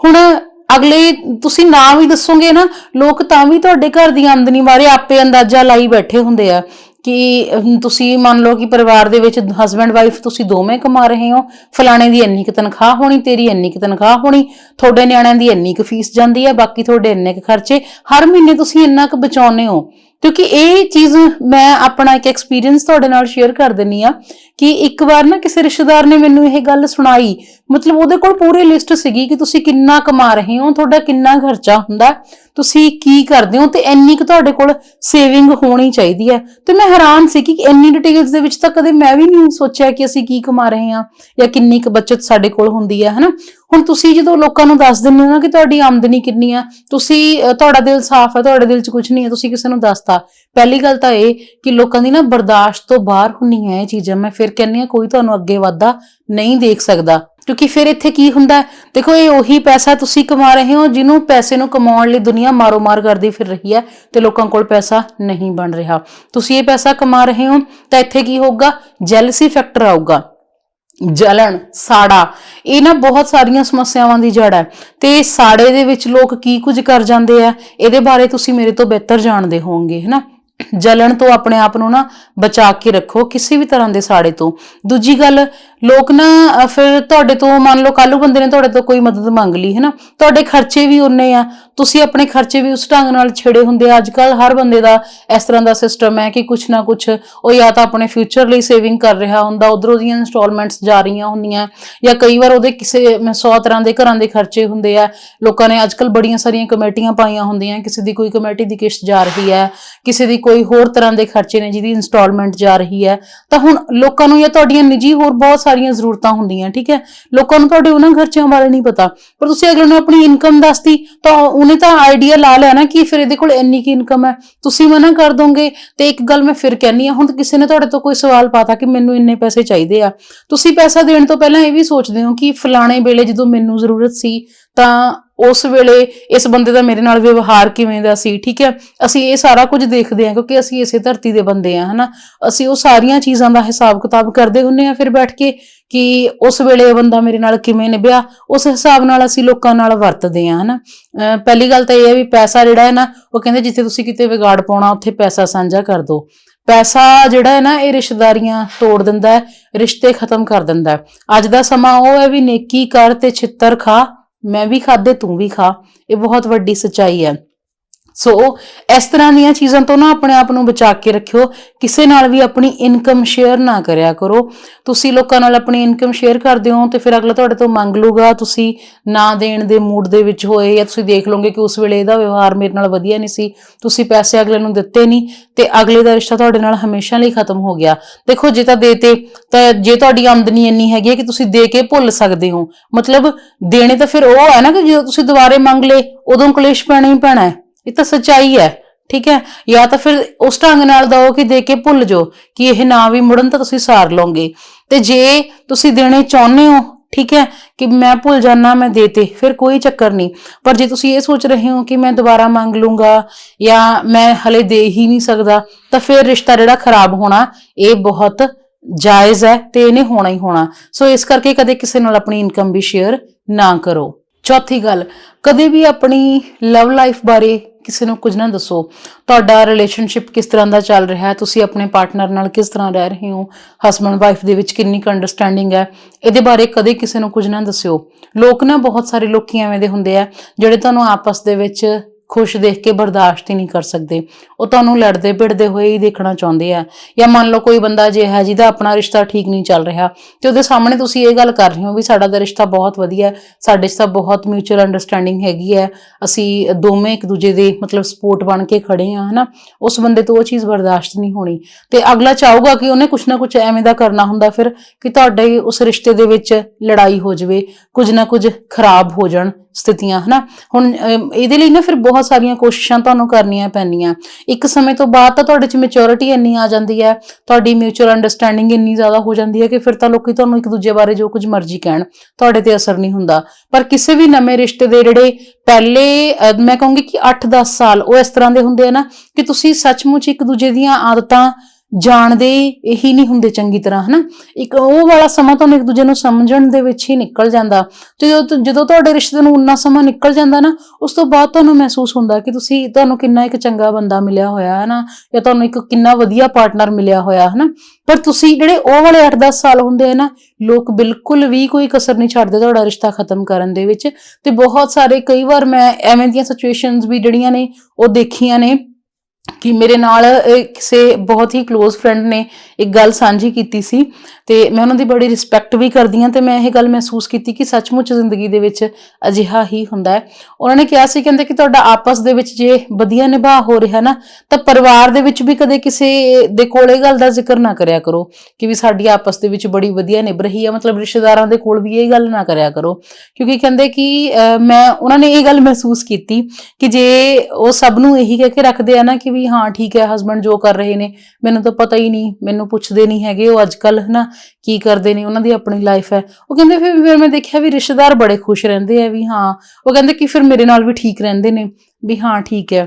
ਹੁਣ ਅਗਲੇ, ਤੁਸੀਂ ਨਾ ਵੀ ਦੱਸੋਗੇ ਨਾ, ਲੋਕ ਤਾਂ ਵੀ ਤੁਹਾਡੇ ਘਰ ਦੀ ਆਮਦਨੀ ਬਾਰੇ ਆਪੇ ਅੰਦਾਜ਼ਾ ਲਾਈ ਬੈਠੇ ਹੁੰਦੇ ਆ। ਕਿ ਤੁਸੀਂ ਮੰਨ ਲਓ ਕਿ ਪਰਿਵਾਰ ਦੇ ਵਿੱਚ ਹਸਬੰਡ ਵਾਈਫ ਤੁਸੀਂ ਦੋਵੇਂ ਕਮਾ ਰਹੇ ਹੋ, ਫਲਾਣੇ ਦੀ ਇੰਨੀ ਕੁ ਤਨਖਾਹ ਹੋਣੀ, ਤੇਰੀ ਇੰਨੀ ਕੁ ਤਨਖਾਹ ਹੋਣੀ, ਤੁਹਾਡੇ ਨਿਆਣਿਆਂ ਦੀ ਇੰਨੀ ਕੁ ਫੀਸ ਜਾਂਦੀ ਹੈ, ਬਾਕੀ ਤੁਹਾਡੇ ਇੰਨੇ ਕੁ ਖਰਚੇ, ਹਰ ਮਹੀਨੇ ਤੁਸੀਂ ਇੰਨਾ ਕੁ ਬਚਾਉਂਦੇ ਹੋ। ਕਿਉਂਕਿ ਇਹ ਚੀਜ਼ ਮੈਂ ਆਪਣਾ ਇੱਕ ਐਕਸਪੀਰੀਅੰਸ ਤੁਹਾਡੇ ਨਾਲ ਸ਼ੇਅਰ ਕਰ ਦਿੰਨੀ ਆ ਕਿ ਇੱਕ ਵਾਰ ਨਾ ਕਿਸੇ ਰਿਸ਼ਤੇਦਾਰ ਨੇ ਮੈਨੂੰ ਇਹ ਗੱਲ ਸੁਣਾਈ, ਮਤਲਬ ਉਹਦੇ ਕੋਲ ਪੂਰੀ ਲਿਸਟ ਸੀਗੀ ਕਿ ਤੁਸੀਂ ਕਿੰਨਾ ਕਮਾ ਰਹੇ ਹੋ, ਤੁਹਾਡਾ ਕਿੰਨਾ ਖਰਚਾ ਹੁੰਦਾ, ਤੁਸੀਂ ਕੀ ਕਰਦੇ ਹੋ ਤੇ ਇੰਨੀ ਕੁ ਤੁਹਾਡੇ ਕੋਲ ਸੇਵਿੰਗ ਹੋਣੀ ਚਾਹੀਦੀ ਹੈ। ਤੇ ਮੈਂ ਹੈਰਾਨ ਸੀ ਕਿ ਇੰਨੀ ਡਿਟੇਲਸ ਦੇ ਵਿੱਚ ਤਾਂ ਕਦੇ ਮੈਂ ਵੀ ਨਹੀਂ ਸੋਚਿਆ ਕਿ ਅਸੀਂ ਕੀ ਕਮਾ ਰਹੇ ਹਾਂ ਜਾਂ ਕਿੰਨੀ ਕੁ ਬਚਤ ਸਾਡੇ ਕੋਲ ਹੁੰਦੀ ਹੈ, ਹਨਾ? ਹੁਣ ਤੁਸੀਂ ਜਦੋਂ ਲੋਕਾਂ ਨੂੰ ਦੱਸ ਦਿੰਦੇ ਹੋ ਨਾ ਕਿ ਤੁਹਾਡੀ ਆਮਦਨੀ ਕਿੰਨੀ ਆ, ਤੁਸੀਂ ਤੁਹਾਡਾ ਦਿਲ ਸਾਫ਼ ਹੈ ਤੁਹਾਡੇ ਦਿਲ 'ਚ ਕੁਝ ਨਹੀਂ ਹੈ ਤੁਸੀਂ ਕਿਸੇ ਨੂੰ ਦੱਸਤਾ। ਪਹਿਲੀ ਗੱਲ ਤਾਂ ਇਹ ਕਿ ਲੋਕਾਂ ਦੀ ਨਾ ਬਰਦਾਸ਼ਤ ਤੋਂ ਬਾਹਰ ਹੁੰਨੀ ਹੈ ਇਹ ਚੀਜ਼ਾਂ। ਮੈਂ ਫਿਰ ਕਹਿੰਨੀ ਆ, ਕੋਈ ਤੁਹਾਨੂੰ ਅੱਗੇ ਵਾਧਾ ਨਹੀਂ ਦੇਖ ਸਕਦਾ। ਕਿਉਂਕਿ ਫਿਰ ਇੱਥੇ ਕੀ ਹੁੰਦਾ? ਦੇਖੋ, ਇਹ ਉਹੀ ਪੈਸਾ ਤੁਸੀਂ ਕਮਾ ਰਹੇ ਹੋ, ਜਿਹਨੂੰ ਪੈਸੇ ਨੂੰ ਕਮਾਉਣ ਲਈ ਦੁਨੀਆ ਮਾਰੋ ਮਾਰ ਕਰਦੀ ਫਿਰ ਰਹੀ ਹੈ ਤੇ ਲੋਕਾਂ ਕੋਲ ਪੈਸਾ ਨਹੀਂ ਬਣ ਰਿਹਾ। ਤੁਸੀਂ ਇਹ ਪੈਸਾ ਕਮਾ ਰਹੇ ਹੋ, ਤਾਂ ਇੱਥੇ ਕੀ ਹੋਊਗਾ? ਜੈਲਸੀ ਫੈਕਟਰ ਆਊਗਾ। ਜਲਣ, ਸਾੜਾ, ਇਹ ਨਾ ਬਹੁਤ ਸਾਰੀਆਂ ਸਮੱਸਿਆਵਾਂ ਦੀ ਜੜ ਹੈ। ਤੇ ਸਾੜੇ ਦੇ ਵਿੱਚ ਲੋਕ ਕੀ ਕੁਝ ਕਰ ਜਾਂਦੇ ਆ, ਇਹਦੇ ਬਾਰੇ ਤੁਸੀਂ ਮੇਰੇ ਤੋਂ ਬਿਹਤਰ ਜਾਣਦੇ ਹੋਵੋਗੇ ਹੈਨਾ ਜਲਣ ਤੋਂ ਆਪਣੇ ਆਪ ਨੂੰ ਨਾ ਬਚਾ ਕੇ ਰੱਖੋ ਕਿਸੇ ਵੀ ਤਰ੍ਹਾਂ ਦੇ ਸਾੜੇ ਤੋਂ। ਦੂਜੀ ਗੱਲ, ਲੋਕ ਨਾ ਫਿਰ ਤੁਹਾਡੇ ਤੋਂ ਮੰਨ ਲਓ ਕੱਲੂ ਬੰਦੇ ਨੇ ਤੁਹਾਡੇ ਤੋਂ ਕੋਈ ਮਦਦ ਮੰਗ ਲਈ ਹੈ ਨਾ ਤੁਹਾਡੇ ਖਰਚੇ ਵੀ ਉਨੇ ਆ। ਤੁਸੀਂ ਆਪਣੇ ਖਰਚੇ ਵੀ ਉਸ ਢੰਗ ਨਾਲ ਛੇੜੇ ਹੁੰਦੇ ਆ। ਅੱਜ ਕੱਲ ਹਰ ਬੰਦੇ ਦਾ ਇਸ ਤਰ੍ਹਾਂ ਦਾ ਸਿਸਟਮ ਹੈ ਕਿ ਕੁਛ ਨਾ ਕੁਛ ਉਹ ਜਾਂ ਤਾਂ ਆਪਣੇ ਫਿਊਚਰ ਲਈ ਸੇਵਿੰਗ ਕਰ ਰਿਹਾ ਹੁੰਦਾ। ਉਧਰੋਂ ਦੀਆਂ ਇਨਸਟਾਲਮੈਂਟਸ ਜਾ ਰਹੀਆਂ ਹੁੰਦੀਆਂ। ਜਾਂ ਕਈ ਵਾਰ ਉਹਦੇ ਕਿਸੇ 100 ਤਰ੍ਹਾਂ ਦੇ ਘਰਾਂ ਦੇ ਖਰਚੇ ਹੁੰਦੇ ਆ। ਲੋਕਾਂ ਨੇ ਅੱਜ ਕੱਲ ਬੜੀਆਂ ਸਾਰੀਆਂ ਕਮੇਟੀਆਂ ਪਾਈਆਂ ਹੁੰਦੀਆਂ। ਕਿਸੇ ਦੀ ਕੋਈ ਕਮੇਟੀ ਦੀ ਕਿਸ਼ਤ ਜਾ ਰਹੀ ਹੈ। ਕਿਸੇ ਦੀ ਕੋਈ ਹੋਰ ਤਰ੍ਹਾਂ ਦੇ ਖਰਚੇ ਨੇ ਜਿਹਦੀ ਇਨਸਟਾਲਮੈਂਟ ਜਾ ਰਹੀ ਹੈ, ਤਾਂ ਹੁਣ ਲੋਕਾਂ ਨੂੰ ਜਾਂ ਤੁਹਾਡੀਆਂ ਨਿੱਜੀ ਹੋਰ ਬਹੁਤ ਸਾਰੀਆਂ ਜ਼ਰੂਰਤਾਂ ਹੁੰਦੀਆਂ, ਠੀਕ ਹੈ? ਲੋਕਾਂ ਨੂੰ ਤੁਹਾਡੇ ਉਹਨਾਂ ਖਰਚਿਆਂ ਬਾਰੇ ਨਹੀਂ ਪਤਾ, ਪਰ ਤੁਸੀਂ ਅਗਲੇ ਨੂੰ ਆਪਣੀ ਇਨਕਮ ਦੱਸਤੀ, ਤਾਂ ਉਹਨੇ ਤਾਂ ਆਈਡੀਆ ਲਾ ਲਿਆ ਨਾ ਕਿ ਫਿਰ ਇਹਦੇ ਕੋਲ ਇੰਨੀ ਕੀ ਇਨਕਮ ਹੈ, ਤੁਸੀਂ ਮਨਾ ਕਰ ਦੋਗੇ, ਤੇ ਇੱਕ ਗੱਲ ਮੈਂ ਫਿਰ ਕਹਿਣੀ ਆ ਹੁਣ ਕਿਸੇ ਨੇ ਤੁਹਾਡੇ ਤੋਂ ਕੋਈ ਸਵਾਲ ਪਾਤਾ ਕਿ ਮੈਨੂੰ ਇੰਨੇ ਪੈਸੇ ਚਾਹੀਦੇ ਆ, ਤੁਸੀਂ ਪੈਸਾ ਦੇਣ ਤੋਂ ਪਹਿਲਾਂ ਇਹ ਵੀ ਸੋਚਦੇ ਹੋ ਕਿ ਫਲਾਣੇ ਵੇਲੇ ਜਦੋਂ ਮੈਨੂੰ ਜ਼ਰੂਰਤ ਸੀ, ਤਾਂ ਉਸ ਵੇਲੇ ਇਸ ਬੰਦੇ ਦਾ ਮੇਰੇ ਨਾਲ ਵਿਵਹਾਰ ਕਿਵੇਂ ਦਾ ਸੀ, ਠੀਕ ਹੈ? ਅਸੀਂ ਇਹ ਸਾਰਾ ਕੁਝ ਦੇਖਦੇ ਹਾਂ ਕਿਉਂਕਿ ਅਸੀਂ ਇਸੇ ਧਰਤੀ ਦੇ ਬੰਦੇ ਆ ਹਨਾ? ਅਸੀਂ ਉਹ ਸਾਰੀਆਂ ਚੀਜ਼ਾਂ ਦਾ ਹਿਸਾਬ ਕਿਤਾਬ ਕਰਦੇ ਹੁੰਨੇ ਆ ਫਿਰ ਬੈਠ ਕੇ ਕਿ ਉਸ ਵੇਲੇ ਬੰਦਾ ਮੇਰੇ ਨਾਲ ਕਿਵੇਂ ਨਿਭਿਆ, ਉਸ ਹਿਸਾਬ ਨਾਲ ਅਸੀਂ ਲੋਕਾਂ ਨਾਲ ਵਰਤਦੇ ਆ ਹਨਾ? ਅਹ ਪਹਿਲੀ ਗੱਲ ਤਾਂ ਇਹ ਹੈ ਵੀ ਪੈਸਾ ਜਿਹੜਾ ਹੈ ਨਾ, ਉਹ ਕਹਿੰਦੇ ਜਿੱਥੇ ਤੁਸੀਂ ਕਿਤੇ ਵਿਗਾੜ ਪਾਉਣਾ, ਉੱਥੇ ਪੈਸਾ ਸਾਂਝਾ ਕਰ ਦਿਓ। ਪੈਸਾ ਜਿਹੜਾ ਹੈ ਨਾ, ਇਹ ਰਿਸ਼ਤੇਦਾਰੀਆਂ ਤੋੜ ਦਿੰਦਾ ਹੈ, ਰਿਸ਼ਤੇ ਖਤਮ ਕਰ ਦਿੰਦਾ ਹੈ। ਅੱਜ ਦਾ ਸਮਾਂ ਉਹ ਹੈ ਵੀ ਨੇਕੀ ਕਰ ਤੇ ਛਿੱਤਰ ਖਾ ਮੈਂ ਵੀ ਖਾਦੇ ਤੂੰ ਵੀ ਖਾ। ਇਹ ਬਹੁਤ ਵੱਡੀ ਸੱਚਾਈ ਹੈ। ਸੋ ਇਸ ਤਰ੍ਹਾਂ ਦੀਆਂ ਚੀਜ਼ਾਂ ਤੋਂ ਨਾ ਆਪਣੇ ਆਪ ਨੂੰ ਬਚਾ ਕੇ ਰੱਖਿਓ। ਕਿਸੇ ਨਾਲ ਵੀ ਆਪਣੀ ਇਨਕਮ ਸ਼ੇਅਰ ਨਾ ਕਰਿਆ ਕਰੋ। ਤੁਸੀਂ ਲੋਕਾਂ ਨਾਲ ਆਪਣੀ ਇਨਕਮ ਸ਼ੇਅਰ ਕਰਦੇ ਹੋ ਤੇ ਫਿਰ ਅਗਲਾ ਤੁਹਾਡੇ ਤੋਂ ਮੰਗ ਲੂਗਾ, ਤੁਸੀਂ ਨਾ ਦੇਣ ਦੇ ਮੂਡ ਦੇ ਵਿੱਚ ਹੋਏ ਜਾਂ ਤੁਸੀਂ ਦੇਖ ਲਓਗੇ ਕਿ ਉਸ ਵੇਲੇ ਇਹਦਾ ਵਿਵਹਾਰ ਮੇਰੇ ਨਾਲ ਵਧੀਆ ਨਹੀਂ ਸੀ, ਤੁਸੀਂ ਪੈਸੇ ਅਗਲੇ ਨੂੰ ਦਿੱਤੇ ਨਹੀਂ ਤੇ ਅਗਲੇ ਦਾ ਰਿਸ਼ਤਾ ਤੁਹਾਡੇ ਨਾਲ ਹਮੇਸ਼ਾ ਲਈ ਖਤਮ ਹੋ ਗਿਆ। ਦੇਖੋ, ਜੇ ਤਾਂ ਦੇਤੇ, ਤਾਂ ਜੇ ਤੁਹਾਡੀ ਆਮਦਨੀ ਇੰਨੀ ਹੈਗੀ ਹੈ ਕਿ ਤੁਸੀਂ ਦੇ ਕੇ ਭੁੱਲ ਸਕਦੇ ਹੋ। ਮਤਲਬ ਦੇਣੇ ਤਾਂ ਫਿਰ ਉਹ ਹੈ ਨਾ ਕਿ ਜਦੋਂ ਤੁਸੀਂ ਦੁਬਾਰੇ ਮੰਗ ਲਏ, ਉਦੋਂ ਕਲੇਸ਼ ਪੈਣਾ ਹੀ ਪੈਣਾ ਹੈ। ਇਹ ਤਾਂ ਸੱਚਾਈ ਹੈ, ਠੀਕ ਹੈ? ਜਾਂ ਤਾਂ ਫਿਰ ਉਸ ਢੰਗ ਨਾਲ ਦਓ ਕਿ ਦੇ ਕੇ ਭੁੱਲ ਜਾਓ ਕਿ ਇਹ ਨਾ ਵੀ ਮੁੜਨ ਤਾਂ ਤੁਸੀਂ ਸਾਰ ਲਓਗੇ। ਤੇ ਜੇ ਤੁਸੀਂ ਦੇਣੇ ਚਾਹੁੰਦੇ ਹੋ, ਠੀਕ ਹੈ, ਕਿ ਮੈਂ ਭੁੱਲ ਜਾਣਾ ਮੈਂ ਦੇਤੇ ਫਿਰ ਕੋਈ ਚੱਕਰ ਨਹੀਂ। ਪਰ ਜੇ ਤੁਸੀਂ ਇਹ ਸੋਚ ਰਹੇ ਹੋ ਕਿ ਮੈਂ ਦੁਬਾਰਾ ਮੰਗ ਲੂੰਗਾ ਜਾਂ ਮੈਂ ਹਲੇ ਦੇ ਹੀ ਨਹੀਂ ਸਕਦਾ, ਤਾਂ ਫਿਰ ਰਿਸ਼ਤਾ ਜਿਹੜਾ ਖਰਾਬ ਹੋਣਾ, ਇਹ ਬਹੁਤ ਜਾਇਜ਼ ਹੈ ਤੇ ਇਹਨੇ ਹੋਣਾ ਹੀ ਹੋਣਾ। ਸੋ ਇਸ ਕਰਕੇ ਕਦੇ ਕਿਸੇ ਨਾਲ ਆਪਣੀ ਇਨਕਮ ਵੀ ਸ਼ੇਅਰ ਨਾ ਕਰੋ। ਚੌਥੀ ਗੱਲ, ਕਦੇ ਵੀ ਆਪਣੀ ਲਵ ਲਾਈਫ ਬਾਰੇ ਕਿਸੇ ਨੂੰ ਕੁਝ ਨਾ ਦੱਸੋ। ਤੁਹਾਡਾ ਰਿਲੇਸ਼ਨਸ਼ਿਪ ਕਿਸ ਤਰ੍ਹਾਂ ਦਾ ਚੱਲ ਰਿਹਾ ਹੈ? ਤੁਸੀਂ ਆਪਣੇ ਪਾਰਟਨਰ ਨਾਲ ਕਿਸ ਤਰ੍ਹਾਂ ਰਹਿ ਰਹੇ ਹੋ? ਹਸਬੰਡ ਵਾਈਫ ਦੇ ਵਿੱਚ ਕਿੰਨੀ ਕੁ ਅੰਡਰਸਟੈਂਡਿੰਗ ਹੈ? ਇਹਦੇ ਬਾਰੇ ਕਦੇ ਕਿਸੇ ਨੂੰ ਕੁਝ ਨਾ ਦੱਸਿਓ। ਲੋਕ ਨਾ ਬਹੁਤ ਸਾਰੇ ਲੋਕੀ ਐਵੇਂ ਦੇ ਹੁੰਦੇ ਆ, ਜਿਹੜੇ ਤੁਹਾਨੂੰ ਆਪਸ ਦੇ ਵਿੱਚ ਖੁਸ਼ ਦੇਖ ਕੇ ਬਰਦਾਸ਼ਤ ਹੀ ਨਹੀਂ ਕਰ ਸਕਦੇ। ਉਹ ਤੁਹਾਨੂੰ ਲੜਦੇ ਭਿੜਦੇ ਹੋਏ ਹੀ ਦੇਖਣਾ ਚਾਹੁੰਦੇ ਆ। ਜਾਂ ਮੰਨ ਲਓ ਕੋਈ ਬੰਦਾ ਜੇ ਹੈ ਜਿਹਦਾ ਆਪਣਾ ਰਿਸ਼ਤਾ ਠੀਕ ਨਹੀਂ ਚੱਲ ਰਿਹਾ ਤੇ ਉਹਦੇ ਸਾਹਮਣੇ ਤੁਸੀਂ ਇਹ ਗੱਲ ਕਰ ਰਹੇ ਹੋ ਵੀ ਸਾਡਾ ਤਾਂ ਰਿਸ਼ਤਾ ਬਹੁਤ ਵਧੀਆ ਸਾਡੇ 'ਚ ਤਾਂ ਬਹੁਤ ਮਿਊਚੁਅਲ ਅੰਡਰਸਟੈਂਡਿੰਗ ਹੈਗੀ ਹੈ। ਅਸੀਂ ਦੋਵੇਂ ਇੱਕ ਦੂਜੇ ਦੇ ਮਤਲਬ ਸਪੋਰਟ ਬਣ ਕੇ ਖੜੇ ਆ ਹਨਾ? ਉਸ ਬੰਦੇ ਤੋਂ ਉਹ ਚੀਜ਼ ਬਰਦਾਸ਼ਤ ਨਹੀਂ ਹੋਣੀ। ਤੇ ਅਗਲਾ ਚਾਹੂਗਾ ਕਿ ਉਹਨੇ ਕੁਛ ਨਾ ਕੁਛ ਐਵੇਂ ਦਾ ਕਰਨਾ ਹੁੰਦਾ ਫਿਰ ਕਿ ਤੁਹਾਡੇ ਉਸ ਰਿਸ਼ਤੇ ਦੇ ਵਿੱਚ ਲੜਾਈ ਹੋ ਜਾਵੇ, ਕੁਝ ਨਾ ਕੁਝ ਖਰਾਬ ਹੋ ਜਾਣ ਸਥਿਤੀਆਂ, ਹਨਾ? ਹੁਣ ਇਹਦੇ ਲਈ ਨਾ ਫਿਰ ਬਹੁਤ ਸਾਰੀਆਂ ਕੋਸ਼ਿਸ਼ਾਂ ਤੁਹਾਨੂੰ ਕਰਨੀਆਂ ਪੈਣੀਆਂ ਇੱਕ ਸਮੇਂ ਤੋਂ ਬਾਅਦ ਤਾਂ ਤੁਹਾਡੇ 'ਚ ਮੈਚੁਰਿਟੀ ਇੰਨੀ ਆ ਜਾਂਦੀ ਹੈ, ਤੁਹਾਡੀ ਮਿਊਚੁਅਲ ਅੰਡਰਸਟੈਂਡਿੰਗ ਇੰਨੀ ਜ਼ਿਆਦਾ ਹੋ ਜਾਂਦੀ ਹੈ ਕਿ ਫਿਰ ਤਾਂ ਲੋਕੀ ਤੁਹਾਨੂੰ ਇੱਕ ਦੂਜੇ ਬਾਰੇ ਜੋ ਕੁਝ ਮਰਜ਼ੀ ਕਹਿਣ, ਤੁਹਾਡੇ ਤੇ ਅਸਰ ਨਹੀਂ ਹੁੰਦਾ। ਪਰ ਕਿਸੇ ਵੀ ਨਵੇਂ ਰਿਸ਼ਤੇ ਦੇ ਜਿਹੜੇ ਪਹਿਲੇ ਮੈਂ ਕਹੂੰਗੀ ਕਿ 8-10 ਸਾਲ ਉਹ ਇਸ ਤਰ੍ਹਾਂ ਦੇ ਹੁੰਦੇ ਆ ਨਾ ਕਿ ਤੁਸੀਂ ਸੱਚਮੁੱਚ ਇੱਕ ਦੂਜੇ ਦੀਆਂ ਆਦਤਾਂ ਜਾਣਦੇ ਇਹੀ ਨਹੀਂ ਹੁੰਦੇ ਚੰਗੀ ਤਰ੍ਹਾਂ, ਹਨਾ? ਇੱਕ ਉਹ ਵਾਲਾ ਸਮਾਂ ਤੁਹਾਨੂੰ ਇੱਕ ਦੂਜੇ ਨੂੰ ਸਮਝਣ ਦੇ ਵਿੱਚ ਹੀ ਨਿਕਲ ਜਾਂਦਾ। ਤੇ ਜਦੋਂ ਜਦੋਂ ਤੁਹਾਡੇ ਰਿਸ਼ਤੇ ਨੂੰ ਉਨਾ ਸਮਾਂ ਨਿਕਲ ਜਾਂਦਾ ਨਾ, ਉਸ ਤੋਂ ਬਾਅਦ ਤੁਹਾਨੂੰ ਮਹਿਸੂਸ ਹੁੰਦਾ ਕਿ ਤੁਸੀਂ, ਤੁਹਾਨੂੰ ਕਿੰਨਾ ਇੱਕ ਚੰਗਾ ਬੰਦਾ ਮਿਲਿਆ ਹੋਇਆ ਹੈ ਨਾ ਜਾਂ ਤੁਹਾਨੂੰ ਇੱਕ ਕਿੰਨਾ ਵਧੀਆ ਪਾਰਟਨਰ ਮਿਲਿਆ ਹੋਇਆ, ਹਨਾ? ਪਰ ਤੁਸੀਂ ਜਿਹੜੇ ਉਹ ਵਾਲੇ 8-10 ਸਾਲ ਹੁੰਦੇ ਆ ਨਾ, ਲੋਕ ਬਿਲਕੁਲ ਵੀ ਕੋਈ ਕਸਰ ਨਹੀਂ ਛੱਡਦੇ ਤੁਹਾਡਾ ਰਿਸ਼ਤਾ ਖਤਮ ਕਰਨ ਦੇ ਵਿੱਚ। ਤੇ ਬਹੁਤ ਸਾਰੇ ਕਈ ਵਾਰ ਮੈਂ ਐਵੇਂ ਦੀਆਂ ਸਿਚੁਏਸ਼ਨਸ ਵੀ ਜਿਹੜੀਆਂ ਨੇ, ਉਹ ਦੇਖੀਆਂ ਨੇ। ਕਿ ਮੇਰੇ ਨਾਲ ਕਿਸੇ ਬਹੁਤ ਹੀ ক্লোਜ਼ ਫਰੈਂਡ ਨੇ ਇੱਕ ਗੱਲ ਸਾਂਝੀ ਕੀਤੀ ਸੀ ਤੇ ਮੈਂ ਉਹਨਾਂ ਦੀ ਬੜੀ ਰਿਸਪੈਕਟ ਵੀ ਕਰਦੀ ਹਾਂ ਤੇ ਮੈਂ ਇਹ ਗੱਲ ਮਹਿਸੂਸ ਕੀਤੀ ਕਿ ਸੱਚਮੁੱਚ ਜ਼ਿੰਦਗੀ ਦੇ ਵਿੱਚ ਅਜਿਹਾ ਹੀ ਹੁੰਦਾ ਹੈ। ਉਹਨਾਂ ਨੇ ਕਿਹਾ ਸੀ, ਕਹਿੰਦੇ ਕਿ ਤੁਹਾਡਾ ਆਪਸ ਦੇ ਵਿੱਚ ਜੇ ਵਧੀਆ ਨਿਭਾਅ ਹੋ ਰਿਹਾ ਨਾ, ਤਾਂ ਪਰਿਵਾਰ ਦੇ ਵਿੱਚ ਵੀ ਕਦੇ ਕਿਸੇ ਦੇ ਕੋਲ ਇਹ ਗੱਲ ਦਾ ਜ਼ਿਕਰ ਨਾ ਕਰਿਆ ਕਰੋ ਕਿ ਵੀ ਸਾਡੀ ਆਪਸ ਦੇ ਵਿੱਚ ਬੜੀ ਵਧੀਆ ਨਿਭ ਰਹੀ ਹੈ ਮਤਲਬ ਰਿਸ਼ਤੇਦਾਰਾਂ ਦੇ ਕੋਲ ਵੀ ਇਹ ਗੱਲ ਨਾ ਕਰਿਆ ਕਰੋ। ਕਿਉਂਕਿ ਕਹਿੰਦੇ ਕਿ ਮੈਂ, ਉਹਨਾਂ ਨੇ ਇਹ ਗੱਲ ਮਹਿਸੂਸ ਕੀਤੀ ਕਿ ਜੇ ਉਹ ਸਭ ਨੂੰ ਇਹੀ ਕਹਿ ਕੇ ਰੱਖਦੇ ਆ ਨਾ ਕਿ ਵੀ ਹਾਂ, ਠੀਕ ਹੈ ਹਸਬੰਡ ਜੋ ਕਰ ਰਹੇ ਨੇ, ਮੈਨੂੰ ਤਾਂ ਪਤਾ ਹੀ ਨਹੀਂ, ਮੈਨੂੰ ਪੁੱਛਦੇ ਨਹੀਂ ਹੈਗੇ, ਉਹ ਅੱਜਕੱਲ ਹਨਾ ਕੀ ਕਰਦੇ ਨੇ, ਉਹਨਾਂ ਦੀ ਆਪਣੀ ਲਾਈਫ ਹੈ। ਉਹ ਕਹਿੰਦੇ ਫਿਰ ਫਿਰ ਮੈਂ ਦੇਖਿਆ ਵੀ ਰਿਸ਼ਤੇਦਾਰ ਬੜੇ ਖੁਸ਼ ਰਹਿੰਦੇ ਆ ਵੀ ਹਾਂ, ਉਹ ਕਹਿੰਦੇ ਕਿ ਫਿਰ ਮੇਰੇ ਨਾਲ ਵੀ ਠੀਕ ਰਹਿੰਦੇ ਨੇ, ਵੀ ਹਾਂ, ਠੀਕ ਹੈ।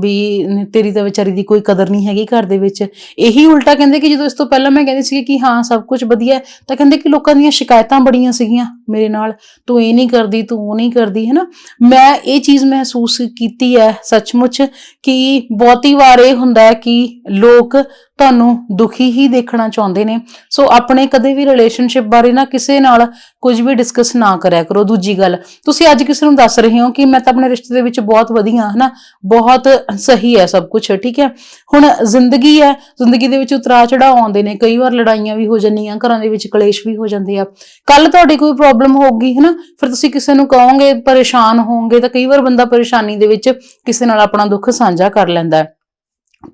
ਵੀ ਤੇਰੀ ਤਾਂ ਵਿਚਾਰੀ ਦੀ ਕੋਈ ਕਦਰ ਨਹੀਂ ਹੈਗੀ ਘਰ ਦੇ ਵਿੱਚ। ਇਹੀ ਉਲਟਾ ਕਹਿੰਦੇ ਕਿ ਜਦੋਂ ਇਸ ਤੋਂ ਪਹਿਲਾਂ ਮੈਂ ਕਹਿੰਦੀ ਸੀ ਕਿ ਹਾਂ, ਸਭ ਕੁਝ ਵਧੀਆ ਤਾਂ ਕਹਿੰਦੇ ਕਿ ਲੋਕਾਂ ਦੀਆਂ ਸ਼ਿਕਾਇਤਾਂ ਬੜੀਆਂ ਸੀਗੀਆਂ ਮੇਰੇ ਨਾਲ। ਤੂੰ ਇਹ ਨਹੀਂ ਕਰਦੀ, ਤੂੰ ਉਹ ਨਹੀਂ ਕਰਦੀ ਹੈ ਨਾ ਮੈਂ ਇਹ ਚੀਜ਼ ਮਹਿਸੂਸ ਕੀਤੀ ਹੈ ਸੱਚਮੁੱਚ ਕਿ ਬਹੁਤੀ ਵਾਰ ਇਹ ਹੁੰਦਾ ਹੈ ਕਿ ਲੋਕ ਤੁਹਾਨੂੰ ਦੁਖੀ ਹੀ ਦੇਖਣਾ ਚਾਹੁੰਦੇ ਨੇ। ਸੋ ਆਪਣੇ ਕਦੇ ਵੀ ਰਿਲੇਸ਼ਨਸ਼ਿਪ ਬਾਰੇ ਨਾ ਕਿਸੇ ਨਾਲ ਕੁਝ ਵੀ ਡਿਸਕਸ ਨਾ ਕਰਿਆ ਕਰੋ। ਦੂਜੀ ਗੱਲ, ਤੁਸੀਂ ਅੱਜ ਕਿਸੇ ਨੂੰ ਦੱਸ ਰਹੇ ਹੋ ਕਿ ਮੈਂ ਤਾਂ ਆਪਣੇ ਰਿਸ਼ਤੇ ਦੇ ਵਿੱਚ ਬਹੁਤ ਵਧੀਆ, ਹਨਾ? ਬਹੁਤ ਸਹੀ ਹੈ ਸਭ ਕੁਝ ਠੀਕ ਹੈ? ਹੁਣ ਜ਼ਿੰਦਗੀ ਹੈ, ਜ਼ਿੰਦਗੀ ਦੇ ਵਿੱਚ ਉਤਰਾ ਚੜਾਅ ਆਉਂਦੇ ਨੇ। ਕਈ ਵਾਰ ਲੜਾਈਆਂ ਵੀ ਹੋ ਜਾਂਦੀਆਂ, ਘਰਾਂ ਦੇ ਵਿੱਚ ਕਲੇਸ਼ ਵੀ ਹੋ ਜਾਂਦੇ ਆ। ਕੱਲ ਤੁਹਾਡੀ ਕੋਈ ਪ੍ਰੋਬਲਮ ਹੋਊਗੀ, ਹਨਾ? ਫਿਰ ਤੁਸੀਂ ਕਿਸੇ ਨੂੰ ਕਹੋਗੇ, ਪਰੇਸ਼ਾਨ ਹੋਵੋਗੇ ਤਾਂ ਕਈ ਵਾਰ ਬੰਦਾ ਪਰੇਸ਼ਾਨੀ ਦੇ ਵਿੱਚ ਕਿਸੇ ਨਾਲ ਆਪਣਾ ਦੁੱਖ ਸਾਂਝਾ ਕਰ ਲੈਂਦਾ ਹੈ।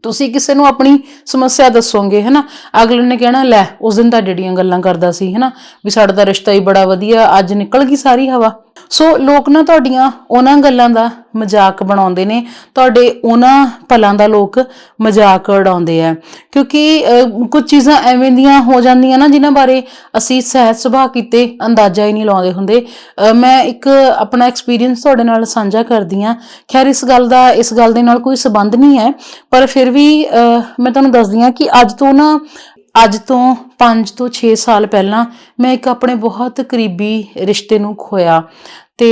ਤੁਸੀਂ ਕਿਸੇ ਨੂੰ ਆਪਣੀ ਸਮੱਸਿਆ ਦੱਸੋਗੇ, ਹਨਾ? ਅਗਲੇ ਨੇ ਕਹਿਣਾ, ਲੈ, ਉਸ ਦਿਨ ਤਾਂ ਜਿਹੜੀਆਂ ਗੱਲਾਂ ਕਰਦਾ ਸੀ, ਹਨਾ? ਵੀ ਸਾਡਾ ਤਾਂ ਰਿਸ਼ਤਾ ਹੀ ਬੜਾ ਵਧੀਆ, ਅੱਜ ਨਿਕਲ ਗਈ ਸਾਰੀ ਹਵਾ। ਸੋ ਲੋਕ ਨਾ ਤੁਹਾਡੀਆਂ ਉਹਨਾਂ ਗੱਲਾਂ ਦਾ ਮਜ਼ਾਕ ਬਣਾਉਂਦੇ ਨੇ, ਤੁਹਾਡੇ ਉਹਨਾਂ ਪਲਾਂ ਦਾ ਲੋਕ ਮਜ਼ਾਕ ਉਡਾਉਂਦੇ ਆ। ਕਿਉਂਕਿ ਕੁਝ ਚੀਜ਼ਾਂ ਐਵੇਂ ਦੀਆਂ ਹੋ ਜਾਂਦੀਆਂ ਨਾ ਜਿਨ੍ਹਾਂ ਬਾਰੇ ਅਸੀਂ ਸਹਿਜ ਸੁਭਾਅ ਕੀਤੇ ਅੰਦਾਜ਼ਾ ਹੀ ਨਹੀਂ ਲਾਉਂਦੇ ਹੁੰਦੇ। ਮੈਂ ਇੱਕ ਆਪਣਾ ਐਕਸਪੀਰੀਅੰਸ ਤੁਹਾਡੇ ਨਾਲ ਸਾਂਝਾ ਕਰਦੀ ਆ ਖੈਰ, ਇਸ ਗੱਲ ਦਾ, ਇਸ ਗੱਲ ਦੇ ਨਾਲ ਕੋਈ ਸਬੰਧ ਨਹੀਂ ਹੈ, ਪਰ ਫਿਰ ਵੀ ਮੈਂ ਤੁਹਾਨੂੰ ਦੱਸਦੀ ਆ ਕਿ ਅੱਜ ਤੋਂ ਨਾ ਅੱਜ ਤੋਂ 5 ਤੋਂ 6 ਸਾਲ ਪਹਿਲਾਂ ਮੈਂ ਇੱਕ ਆਪਣੇ ਬਹੁਤ ਕਰੀਬੀ ਰਿਸ਼ਤੇ ਨੂੰ ਖੋਇਆ ਤੇ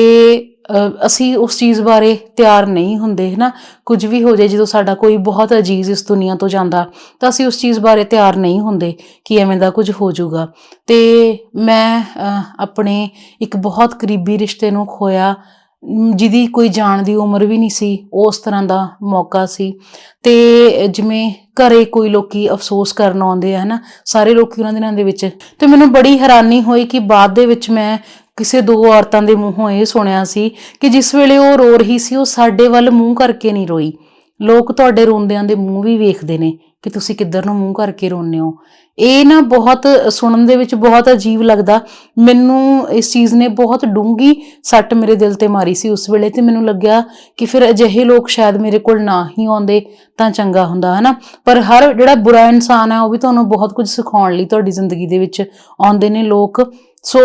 ਅਸੀਂ ਉਸ ਚੀਜ਼ ਬਾਰੇ ਤਿਆਰ ਨਹੀਂ ਹੁੰਦੇ, ਹਨਾ? ਕੁਝ ਵੀ ਹੋ ਜਾਏ, ਜਦੋਂ ਸਾਡਾ ਕੋਈ ਬਹੁਤ ਅਜੀਜ਼ ਇਸ ਦੁਨੀਆ ਤੋਂ ਜਾਂਦਾ, ਤਾਂ ਅਸੀਂ ਉਸ ਚੀਜ਼ ਬਾਰੇ ਤਿਆਰ ਨਹੀਂ ਹੁੰਦੇ ਕਿ ਐਵੇਂ ਦਾ ਕੁਝ ਹੋ ਜਾਊਗਾ। ਤੇ ਮੈਂ ਆਪਣੇ ਇੱਕ ਬਹੁਤ ਕਰੀਬੀ ਰਿਸ਼ਤੇ ਨੂੰ ਖੋਇਆ ਜਿਹਦੀ ਕੋਈ ਜਾਣ ਦੀ ਉਮਰ ਵੀ ਨਹੀਂ ਸੀ ਉਸ ਤਰ੍ਹਾਂ ਦਾ ਮੌਕਾ ਸੀ। ਤੇ ਜਿਵੇਂ ਘਰੇ ਕੋਈ ਲੋਕੀ ਅਫਸੋਸ ਕਰਨ ਆਉਂਦੇ ਆ, ਹਨਾ, ਸਾਰੇ ਲੋਕੀ ਉਹਨਾਂ ਦਿਨਾਂ ਦੇ ਵਿੱਚ। ਤੇ ਮੈਨੂੰ ਬੜੀ ਹੈਰਾਨੀ ਹੋਈ ਕਿ ਬਾਅਦ ਦੇ ਵਿੱਚ ਮੈਂ ਕਿਸੇ ਦੋ ਔਰਤਾਂ ਦੇ ਮੂੰਹੋਂ ਇਹ ਸੁਣਿਆ ਸੀ ਕਿ ਜਿਸ ਵੇਲੇ ਉਹ ਰੋ ਰਹੀ ਸੀ, ਉਹ ਸਾਡੇ ਵੱਲ ਮੂੰਹ ਕਰਕੇ ਨਹੀਂ ਰੋਈ। ਲੋਕ ਤੁਹਾਡੇ ਰੋਂਦਿਆਂ ਦੇ ਮੂੰਹ ਵੀ ਵੇਖਦੇ ਨੇ। ਕਿ ਤੁਸੀਂ ਕਿੱਧਰ ਨੂੰ ਮੂੰਹ ਕਰਕੇ ਰੋਂਦੇ ਹੋ। ਇਹ ਨਾ ਬਹੁਤ, ਸੁਣਨ ਦੇ ਵਿੱਚ ਬਹੁਤ ਅਜੀਬ ਲੱਗਦਾ। ਮੈਨੂੰ ਇਸ ਚੀਜ਼ ਨੇ ਬਹੁਤ ਡੂੰਗੀ ਸੱਟ ਮੇਰੇ ਦਿਲ ਤੇ ਮਾਰੀ ਸੀ ਉਸ ਵੇਲੇ ਤੇ ਮੈਨੂੰ ਲੱਗਿਆ ਕਿ ਫਿਰ ਅਜਿਹੇ ਲੋਕ ਸ਼ਾਇਦ ਮੇਰੇ ਕੋਲ ਨਾ ਹੀ ਆਉਂਦੇ ਤਾਂ ਚੰਗਾ ਹੁੰਦਾ, ਹਨਾ? ਪਰ ਹਰ ਜਿਹੜਾ ਬੁਰਾ ਇਨਸਾਨ ਹੈ, ਉਹ ਵੀ ਤੁਹਾਨੂੰ ਬਹੁਤ ਕੁਝ ਸਿਖਾਉਣ ਲਈ ਤੁਹਾਡੀ ਜ਼ਿੰਦਗੀ ਦੇ ਵਿੱਚ ਆਉਂਦੇ ਨੇ ਲੋਕ। ਸੋ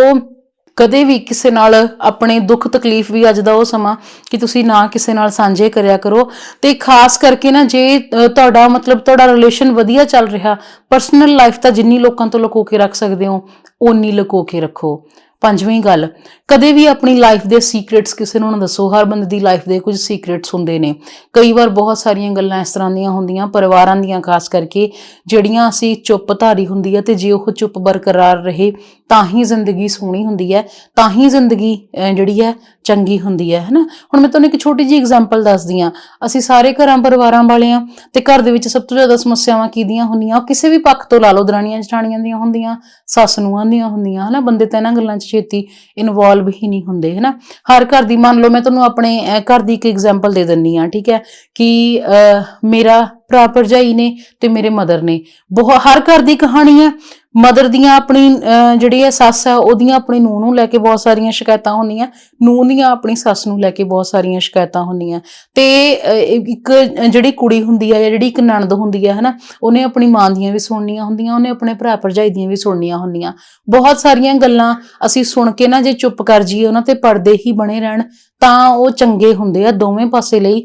ਕਦੇ ਵੀ ਕਿਸੇ ਨਾਲ ਆਪਣੇ ਦੁੱਖ ਤਕਲੀਫ ਵੀ ਅੱਜ ਦਾ ਉਹ ਸਮਾਂ ਕਿ ਤੁਸੀਂ ਨਾ ਕਿਸੇ ਨਾਲ ਸਾਂਝੇ ਕਰਿਆ ਕਰੋ। ਤੇ ਖਾਸ ਕਰਕੇ ਨਾ ਜੇ ਤੁਹਾਡਾ ਮਤਲਬ ਤੁਹਾਡਾ ਰਿਲੇਸ਼ਨ ਵਧੀਆ ਚੱਲ ਰਿਹਾ ਪਰਸਨਲ ਲਾਈਫ ਤਾਂ ਜਿੰਨੀ ਲੋਕਾਂ ਤੋਂ ਲੁਕੋ ਕੇ ਰੱਖ ਸਕਦੇ ਹੋ, ਓਨੀ ਲੁਕੋ ਕੇ ਰੱਖੋ। ਪੰਜਵੀਂ ਗੱਲ, ਕਦੇ ਵੀ ਆਪਣੀ ਲਾਈਫ ਦੇ ਸੀਕ੍ਰੇਟਸ ਕਿਸੇ ਨੂੰ ਨਾ ਦੱਸੋ, ਹਰ ਬੰਦੇ ਦੀ ਲਾਈਫ ਦੇ ਕੁਝ ਸੀਕ੍ਰੇਟਸ ਹੁੰਦੇ ਨੇ। ਕਈ ਵਾਰ ਬਹੁਤ ਸਾਰੀਆਂ ਗੱਲਾਂ ਇਸ ਤਰ੍ਹਾਂ ਦੀਆਂ ਹੁੰਦੀਆਂ, ਪਰਿਵਾਰਾਂ ਦੀਆਂ ਖਾਸ ਕਰਕੇ, ਜਿਹੜੀਆਂ ਅਸੀਂ ਚੁੱਪ ਧਾਰੀ ਹੁੰਦੀ ਹੈ ਤੇ ਜੇ ਉਹ ਚੁੱਪ ਬਰਕਰਾਰ ਰਹੇ, ਤਾਂ ਹੀ ਜ਼ਿੰਦਗੀ ਸੋਹਣੀ ਹੁੰਦੀ ਹੈ, ਤਾਂ ਹੀ ਜ਼ਿੰਦਗੀ ਜਿਹੜੀ ਹੈ, ਚੰਗੀ ਹੁੰਦੀ ਹੈ, ਹਨਾ? ਹੁਣ ਮੈਂ ਤੁਹਾਨੂੰ ਇੱਕ ਛੋਟੀ ਜਿਹੀ ਐਗਜ਼ਾਮਪਲ ਦੱਸਦੀ ਆ ਅਸੀਂ ਸਾਰੇ ਘਰਾਂ ਪਰਿਵਾਰਾਂ ਵਾਲੇ ਆ ਤੇ ਘਰ ਦੇ ਵਿੱਚ ਸਭ ਤੋਂ ਜ਼ਿਆਦਾ ਸਮੱਸਿਆਵਾਂ ਕਿਹਦੀਆਂ ਹੁੰਦੀਆਂ? ਉਹ ਕਿਸੇ ਵੀ ਪੱਖ ਤੋਂ ਲਾ ਲਓ, ਦਰਾਣੀਆਂ ਜਠਾਣੀਆਂ ਦੀਆਂ ਹੁੰਦੀਆਂ, ਸੱਸ ਨੂੰਹਾਂ ਦੀਆਂ ਹੁੰਦੀਆਂ, ਹਨਾ? ਬੰਦੇ ਤਾਂ ਇਹਨਾਂ ਗੱਲਾਂ 'ਚ ਛੇਤੀ ਇਨਵੋਲਵ ਹੀ ਨਹੀਂ ਹੁੰਦੇ ਹਨਾ? ਹਰ ਘਰ ਦੀ ਮੰਨ ਲਓ ਮੈਂ ਤੁਹਾਨੂੰ ਆਪਣੇ ਅਹ, ਘਰ ਦੀ ਇੱਕ ਐਗਜ਼ਾਮਪਲ ਦੇ ਦਿੰਨੀ ਆ ਠੀਕ ਹੈ? ਕਿ ਅਹ, ਮੇਰਾ ਭਰਾ ਭਰਜਾਈ ਨੇ ਤੇ ਮੇਰੇ ਮਦਰ ਨੇ। ਬਹੁਤ ਹਰ ਘਰ ਦੀ ਕਹਾਣੀ ਹੈ ਮਦਰ ਦੀਆਂ ਆਪਣੀ ਅਹ, ਜਿਹੜੀ ਹੈ ਸੱਸ ਹੈ ਉਹਦੀਆਂ ਆਪਣੀ ਨੂੰਹ ਨੂੰ ਲੈ ਕੇ ਬਹੁਤ ਸਾਰੀਆਂ ਸ਼ਿਕਾਇਤਾਂ ਹੁੰਦੀਆਂ। ਨੂੰਹ ਦੀਆਂ ਆਪਣੀ ਸੱਸ ਨੂੰ ਲੈ ਕੇ ਬਹੁਤ ਸਾਰੀਆਂ ਸ਼ਿਕਾਇਤਾਂ ਹੁੰਦੀਆਂ। ਤੇ ਅਹ, ਇੱਕ ਜਿਹੜੀ ਕੁੜੀ ਹੁੰਦੀ ਹੈ ਜਾਂ ਜਿਹੜੀ ਇੱਕ ਨਣਦ ਹੁੰਦੀ ਹੈ ਹਨਾ ਉਹਨੇ ਆਪਣੀ ਮਾਂ ਦੀਆਂ ਵੀ ਸੁਣਨੀਆਂ ਹੁੰਦੀਆਂ ਉਹਨੇ ਆਪਣੇ ਭਰਾ ਭਰਜਾਈ ਦੀਆਂ ਵੀ ਸੁਣਨੀਆਂ ਹੁੰਦੀਆਂ। ਬਹੁਤ ਸਾਰੀਆਂ ਗੱਲਾਂ ਅਸੀਂ ਸੁਣ ਕੇ ਨਾ ਜੇ ਚੁੱਪ ਕਰ ਜਾਈਏ ਉਹਨਾਂ ਤੇ ਪਰਦੇ ਹੀ ਬਣੇ ਰਹਿਣ। ਤਾਂ ਉਹ ਚੰਗੇ ਹੁੰਦੇ ਆ ਦੋਵੇਂ ਪਾਸੇ ਲਈ